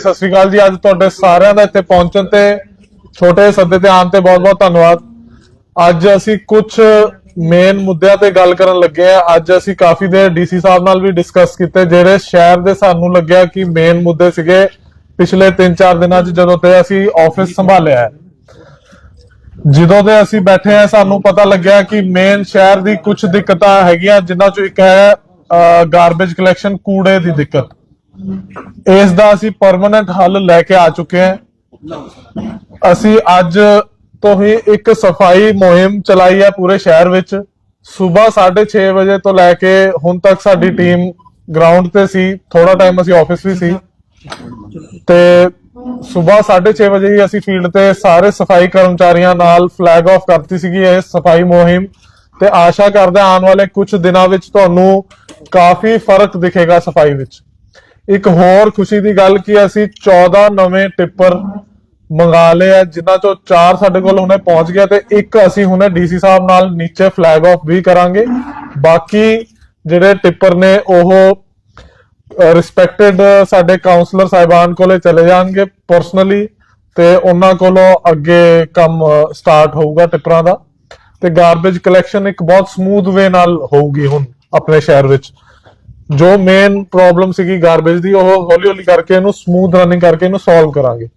ਸਤਿ ਸ਼੍ਰੀ ਅਕਾਲ ਜੀ। ਅੱਜ ਤੁਹਾਡੇ ਸਾਰਿਆਂ ਦਾ ਇੱਥੇ ਪਹੁੰਚਣ ਤੇ ਛੋਟੇ ਸੱਦੇ ਤੇ ਆਉਣ ਤੇ ਬਹੁਤ-ਬਹੁਤ ਧੰਨਵਾਦ। ਅੱਜ ਅਸੀਂ ਕੁਝ ਮੇਨ ਮੁੱਦਿਆਂ ਤੇ ਗੱਲ ਕਰਨ ਲੱਗੇ ਆ ਅੱਜ ਅਸੀਂ ਕਾਫੀ ਦੇਰ ਡੀਸੀ ਸਾਹਿਬ ਨਾਲ ਵੀ ਡਿਸਕਸ ਕੀਤੇ, ਜਿਹੜੇ ਸ਼ਹਿਰ ਦੇ ਸਾਨੂੰ ਲੱਗਿਆ ਕਿ ਮੇਨ ਮੁੱਦੇ ਸੀਗੇ ਪਿਛਲੇ 3-4 ਦਿਨਾਂ 'ਚ ਜਦੋਂ ਤੇ ਅਸੀਂ ਆਫਿਸ ਸੰਭਾਲਿਆ ਹੈ। ਜਦੋਂ ਤੇ ਅਸੀਂ ਬੈਠੇ ਆ ਸਾਨੂੰ ਪਤਾ ਲੱਗਿਆ ਕਿ ਮੇਨ ਸ਼ਹਿਰ ਦੀ ਕੁਝ ਦਿੱਕਤਾਂ ਹੈਗੀਆਂ, ਜਿਨ੍ਹਾਂ ਚੋਂ ਇੱਕ ਹੈ ਗਾਰਬੇਜ ਕਲੈਕਸ਼ਨ ਕੂੜੇ ਦੀ ਦਿੱਕਤ। ਇਸ ਦਾ ਅਸੀਂ ਪਰਮਨੈਂਟ ਹੱਲ ਲੈ ਕੇ ਆ ਚੁੱਕੇ ਹਾਂ। ਅਸੀਂ ਅੱਜ ਤੋਂ ਹੀ ਇੱਕ ਸਫ਼ਾਈ ਮੁਹਿੰਮ ਚਲਾਈ ਹੈ ਪੂਰੇ ਸ਼ਹਿਰ ਵਿੱਚ। ਸਵੇਰ 6:30 ਵਜੇ ਤੋਂ ਲੈ ਕੇ ਹੁਣ ਤੱਕ ਸਾਡੀ ਟੀਮ ਗਰਾਊਂਡ ਤੇ ਸੀ। ਥੋੜਾ ਟਾਈਮ ਅਸੀਂ ਆਫਿਸ ਵੀ ਸੀ। ਤੇ ਸਵੇਰ 6:30 ਵਜੇ ਹੀ ਅਸੀਂ ਫੀਲਡ ਤੇ ਸਾਰੇ ਸਫ਼ਾਈ ਕਰਮਚਾਰੀਆਂ ਨਾਲ ਫਲੈਗ ਆਫ ਕਰਤੀ ਸੀਗੀ ਇਹ ਸਫ਼ਾਈ ਮੁਹਿੰਮ। ਤੇ ਆਸ਼ਾ ਕਰਦੇ ਆਉਣ ਵਾਲੇ ਕੁਝ ਦਿਨਾਂ ਵਿੱਚ ਤੁਹਾਨੂੰ ਕਾਫੀ ਫ਼ਰਕ ਦਿਖੇਗਾ ਸਫ਼ਾਈ ਵਿੱਚ। ਇੱਕ ਹੋਰ ਖੁਸ਼ੀ ਦੀ ਗੱਲ ਕਿ ਅਸੀਂ 14 ਨਵੇਂ ਟਿੱਪਰ ਮੰਗਾ ਲਏ ਆ, ਜਿਨ੍ਹਾਂ ਚੋਂ 4 ਸਾਡੇ ਕੋਲ ਹੁਣੇ ਪਹੁੰਚ ਗਿਆ ਤੇ ਇੱਕ ਅਸੀਂ ਹੁਣੇ ਡੀਸੀ ਸਾਹਿਬ ਨਾਲ ਨੀਚੇ ਫਲੈਗ ਆਫ ਵੀ ਕਰਾਂਗੇ। ਬਾਕੀ ਜਿਹੜੇ ਟਿੱਪਰ ਨੇ, ਉਹ ਰਿਸਪੈਕਟਡ ਸਾਡੇ ਕਾਉਂਸਲਰ ਸਾਹਿਬਾਨ ਕੋਲੇ ਚਲੇ ਜਾਣਗੇ ਪਰਸਨਲੀ ਤੇ ਉਹਨਾਂ ਕੋਲੋਂ ਅੱਗੇ ਕੰਮ ਸਟਾਰਟ ਹੋਊਗਾ ਟਿੱਪਰਾਂ ਦਾ। ਤੇ ਗਾਰਬੇਜ ਕਲੈਕਸ਼ਨ ਇੱਕ ਬਹੁਤ ਸਮੂਥ ਵੇ ਨਾਲ ਹੋਊਗੀ ਹੁਣ ਆਪਣੇ ਸ਼ਹਿਰ ਵਿੱਚ। ਜੋ ਮੇਨ ਪ੍ਰੋਬਲਮ ਸੀਗੀ ਗਾਰਬੇਜ ਦੀ, ਉਹ ਹੌਲੀ ਹੌਲੀ ਕਰਕੇ ਇਹਨੂੰ ਸਮੂਥ ਰਨਿੰਗ ਕਰਕੇ ਇਹਨੂੰ ਸੋਲਵ ਕਰਾਂਗੇ।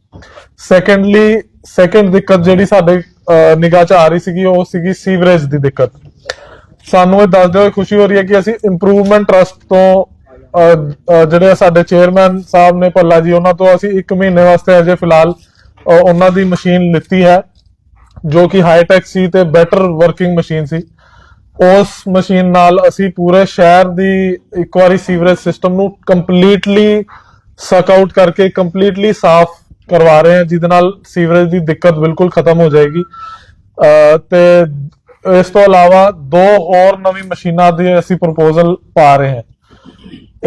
ਸੈਕੰਡਲੀ ਸੈਕੰਡ ਦਿੱਕਤ ਜਿਹੜੀ ਸਾਡੇ ਨਿਗਾਹ 'ਚ ਆ ਰਹੀ ਸੀਗੀ, ਉਹ ਸੀਗੀ ਸੀਵਰੇਜ ਦੀ ਦਿੱਕਤ। ਸਾਨੂੰ ਇਹ ਦੱਸਦੇ ਹੋਏ ਖੁਸ਼ੀ ਹੋ ਰਹੀ ਹੈ ਕਿ ਅਸੀਂ ਇੰਪਰੂਵਮੈਂਟ ਟਰਸਟ ਤੋਂ ਜਿਹੜੇ ਸਾਡੇ ਚੇਅਰਮੈਨ ਸਾਹਿਬ ਨੇ ਭੱਲਾ ਜੀ, ਉਹਨਾਂ ਤੋਂ ਅਸੀਂ 1 ਮਹੀਨੇ ਵਾਸਤੇ ਅਜੇ ਫਿਲਹਾਲ ਉਹਨਾਂ ਦੀ ਮਸ਼ੀਨ ਲਿੱਤੀ ਹੈ, ਜੋ ਕਿ ਹਾਈਟੈਕ ਸੀ ਤੇ ਬੈਟਰ ਵਰਕਿੰਗ ਮਸ਼ੀਨ ਸੀ। ਉਸ ਮਸ਼ੀਨ ਨਾਲ ਅਸੀਂ ਪੂਰੇ ਸ਼ਹਿਰ ਦੀ ਇੱਕ ਵਾਰੀ ਸੀਵਰੇਜ ਸਿਸਟਮ ਨੂੰ ਕੰਪਲੀਟਲੀ ਸਕ ਆਊਟ ਕਰਕੇ ਕੰਪਲੀਟਲੀ ਸਾਫ਼ ਕਰਵਾ ਰਹੇ ਹਾਂ, ਜਿਹਦੇ ਨਾਲ ਸੀਵਰੇਜ ਦੀ ਦਿੱਕਤ ਬਿਲਕੁਲ ਖਤਮ ਹੋ ਜਾਏਗੀ। ਅਹ ਤੇ ਇਸ ਤੋਂ ਇਲਾਵਾ ਦੋ ਹੋਰ ਨਵੀਂ ਮਸ਼ੀਨਾਂ ਦੇ ਅਸੀਂ ਪ੍ਰਪੋਜ਼ਲ ਪਾ ਰਹੇ ਹਾਂ।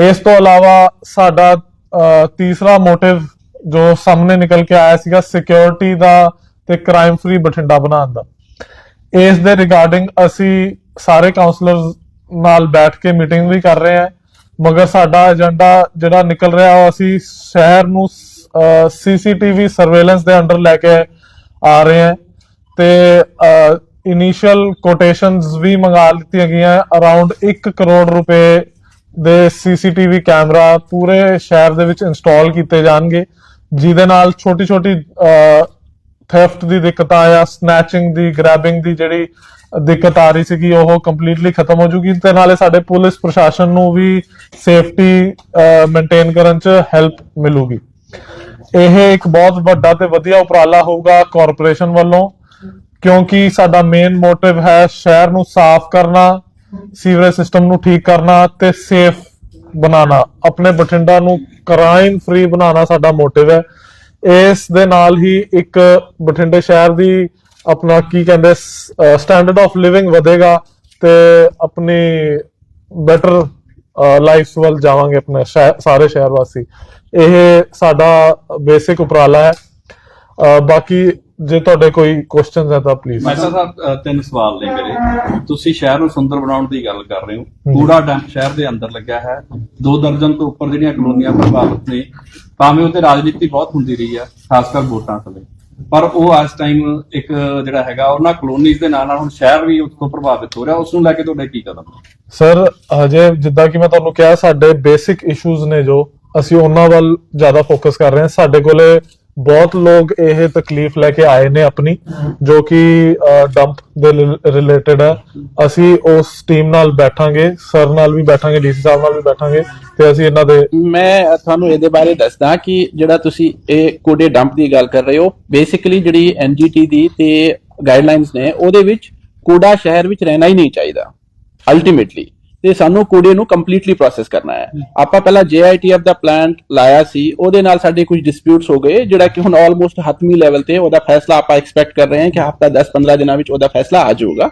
ਇਸ ਤੋਂ ਇਲਾਵਾ ਸਾਡਾ ਤੀਸਰਾ ਮੋਟਿਵ ਜੋ ਸਾਹਮਣੇ ਨਿਕਲ ਕੇ ਆਇਆ ਸੀਗਾ ਸਿਕਿਉਰਿਟੀ ਦਾ ਤੇ ਕ੍ਰਾਈਮ ਫ੍ਰੀ ਬਠਿੰਡਾ ਬਣਾਉਣ ਦਾ। ਇਸ ਦੇ ਰਿਗਾਰਡਿੰਗ ਅਸੀਂ ਸਾਰੇ ਕਾਉਂਸਲਰਸ ਨਾਲ ਬੈਠ ਕੇ ਮੀਟਿੰਗ ਵੀ ਕਰ ਰਹੇ ਹਾਂ ਮਗਰ ਸਾਡਾ ਏਜੰਡਾ ਜਿਹੜਾ ਨਿਕਲ ਰਿਹਾ, ਉਹ ਅਸੀਂ ਸ਼ਹਿਰ ਨੂੰ ਸੀਸੀਟੀਵੀ ਸਰਵੇਲੈਂਸ ਦੇ ਅੰਡਰ ਲੈ ਕੇ ਆ ਰਹੇ ਹਾਂ ਤੇ ਇਨੀਸ਼ੀਅਲ ਕੋਟੇਸ਼ਨਸ ਵੀ ਮੰਗਾ ਲਿੱਤੀਆਂ ਗਈਆਂ। ਅਰਾਊਂਡ 1 ਕਰੋੜ ਰੁਪਏ ਦੇ ਸੀਸੀਟੀਵੀ ਕੈਮਰਾ ਪੂਰੇ ਸ਼ਹਿਰ ਦੇ ਵਿੱਚ ਇੰਸਟਾਲ ਕੀਤੇ ਜਾਣਗੇ। ਜਿਹਦੇ ਨਾਲ ਛੋਟੀ ਛੋਟੀ ਥੈਫਟ ਦੀ ਦਿੱਕਤਾਂ ਜਾਂ ਸਨੈਚਿੰਗ ਦੀ ਗ੍ਰੈਬਿੰਗ ਦੀ ਜਿਹੜੀ ਦਿੱਕਤ ਆ ਰਹੀ ਸੀਗੀ ਉਹ ਕੰਪਲੀਟਲੀ ਖਤਮ ਹੋ ਜੂਗੀ ਤੇ ਨਾਲੇ ਸਾਡੇ ਪੁਲਿਸ ਪ੍ਰਸ਼ਾਸਨ ਨੂੰ ਵੀ ਸੇਫਟੀ ਮੇਨਟੇਨ ਕਰਨ ਚ ਹੈਲਪ ਮਿਲੂਗੀ। ਇਹ ਇੱਕ ਬਹੁਤ ਵੱਡਾ ਤੇ ਵਧੀਆ ਉਪਰਾਲਾ ਹੋਊਗਾ ਕਾਰਪੋਰੇਸ਼ਨ ਵੱਲੋਂ, ਕਿਉਂਕਿ ਸਾਡਾ ਮੇਨ ਮੋਟਿਵ ਹੈ ਸ਼ਹਿਰ ਨੂੰ ਸਾਫ਼ ਕਰਨਾ ਸੀਵਰੇਜ ਸਿਸਟਮ ਨੂੰ ਠੀਕ ਕਰਨਾ ਤੇ ਸੇਫ ਬਣਾਉਣਾ। ਆਪਣੇ ਬਠਿੰਡਾ ਨੂੰ ਕ੍ਰਾਈਮ ਫ੍ਰੀ ਬਣਾਉਣਾ ਸਾਡਾ ਮੋਟਿਵ ਹੈ। ਇਸ ਦੇ ਨਾਲ ਹੀ ਇੱਕ ਬਠਿੰਡੇ ਸ਼ਹਿਰ ਦੀ ਆਪਣਾ ਕੀ ਕਹਿੰਦੇ ਸਟੈਂਡਰਡ ਆਫ ਲਿਵਿੰਗ ਵਧੇਗਾ ਤੇ ਆਪਣੀ ਬੈਟਰ ਲਾਈਫਸ ਵੱਲ ਜਾਵਾਂਗੇ ਆਪਣੇ ਸਾਰੇ ਸ਼ਹਿਰ ਵਾਸੀ। ਇਹ ਸਾਡਾ ਬੇਸਿਕ ਉਪਰਾਲਾ ਹੈ। ਬਾਕੀ ਜੇ ਤੁਹਾਡੇ ਕੋਈ ਕੁਐਸਚਨਸ ਹੈ ਤਾਂ ਪਲੀਜ਼ ਮਹਿਤਾ ਸਾਹਿਬ ਤਿੰਨ ਸਵਾਲ ਨੇ ਮੇਰੇ। ਤੁਸੀਂ ਸ਼ਹਿਰ ਨੂੰ ਸੁੰਦਰ ਬਣਾਉਣ ਦੀ ਗੱਲ ਕਰ ਰਹੇ ਹੋ। ਕੂੜਾ ਡੰਪ ਸ਼ਹਿਰ ਦੇ ਅੰਦਰ ਲੱਗਿਆ ਹੈ। ਦੋ ਦਰਜਨ ਤੋਂ ਉੱਪਰ ਜਿਹੜੀਆਂ ਕਲੋਨੀਆਂ ਪ੍ਰਭਾਵਿਤ ਨੇ ਭਾਵੇਂ ਉੱਤੇ ਰਾਜਨੀਤੀ ਬਹੁਤ ਹੁੰਦੀ ਰਹੀ ਆ ਖਾਸ ਕਰ ਵੋਟਾਂ ਸਮੇਂ ਪਰ ਉਹ ਇਸ ਟਾਈਮ ਇੱਕ ਜਿਹੜਾ ਹੈਗਾ, ਉਹਨਾਂ ਕਲੋਨੀਜ਼ ਦੇ ਨਾਲ ਨਾਲ ਹੁਣ ਸ਼ਹਿਰ ਵੀ ਉਸ ਤੋਂ ਪ੍ਰਭਾਵਿਤ ਹੋ ਰਿਹਾ। ਉਸ ਨੂੰ ਲੈ ਕੇ ਤੁਹਾਡੇ ਕੀ ਕਦਮ ਸਰ ਹਜੇ ਜਿੱਦਾਂ ਕਿ ਮੈਂ ਤੁਹਾਨੂੰ ਕਿਹਾ, ਸਾਡੇ ਬੇਸਿਕ ਇਸ਼ੂਜ਼ ਨੇ ਜੋ, ਅਸੀਂ ਉਹਨਾਂ ਵੱਲ ਜ਼ਿਆਦਾ ਫੋਕਸ ਕਰ ਰਹੇ ਹਾਂ। ਸਾਡੇ ਕੋਲੇ ਬਹੁਤ ਲੋਕ ਇਹ ਤਕਲੀਫ ਲੈ ਕੇ ਆਏ ਨੇ ਆਪਣੀ, ਜੋ ਕਿ ਡੰਪ ਦੇ ਰਿਲੇਟਡ ਹੈ। ਅਸੀਂ ਉਸ ਟੀਮ ਨਾਲ ਬੈਠਾਂਗੇ ਸਰ ਨਾਲ ਵੀ ਬੈਠਾਂਗੇ ਡੀਸੀ ਸਾਹਿਬ ਨਾਲ ਵੀ ਬੈਠਾਂਗੇ। ਤੇ ਅਸੀਂ ਇਹਨਾਂ ਦੇ ਮੈਂ ਤੁਹਾਨੂੰ ਇਹਦੇ ਬਾਰੇ ਦੱਸਦਾ ਕਿ ਜਿਹੜਾ ਤੁਸੀਂ ਇਹ ਕੂੜੇ ਡੰਪ ਦੀ ਗੱਲ ਕਰ ਰਹੇ ਹੋ ਬੇਸਿਕਲੀ ਜਿਹੜੀ ਐਨਜੀਟੀ ਦੀ ਤੇ ਗਾਈਡਲਾਈਨਸ ਨੇ, ਉਹਦੇ ਵਿੱਚ ਕੋਡਾ ਸ਼ਹਿਰ ਵਿੱਚ ਰਹਿਣਾ ਹੀ ਨਹੀਂ ਚਾਹੀਦਾ ਅਲਟੀਮੇਟਲੀ ਤੇ ਸਾਨੂੰ ਕੂੜੇ ਨੂੰ ਕੰਪਲੀਟਲੀ ਪ੍ਰੋਸੈਸ ਕਰਨਾ ਹੈ। ਆਪਾਂ ਪਹਿਲਾਂ JITF ਦਾ ਪਲਾਂਟ ਲਾਇਆ ਸੀ ਉਹਦੇ ਨਾਲ ਸਾਡੇ ਕੁਝ ਡਿਸਪਿਊਟਸ ਹੋ ਗਏ ਜਿਹੜਾ ਕਿ ਹੁਣ ਆਲਮੋਸਟ ਹਤਮੀ ਲੈਵਲ ਤੇ ਉਹਦਾ ਫੈਸਲਾ ਆਪਾਂ ਐਕਸਪੈਕਟ ਕਰ ਰਹੇ ਹਾਂ ਕਿ ਹਫਤਾ 10-15 ਦਿਨਾਂ ਵਿੱਚ ਉਹਦਾ ਫੈਸਲਾ ਆ ਜਾਊਗਾ।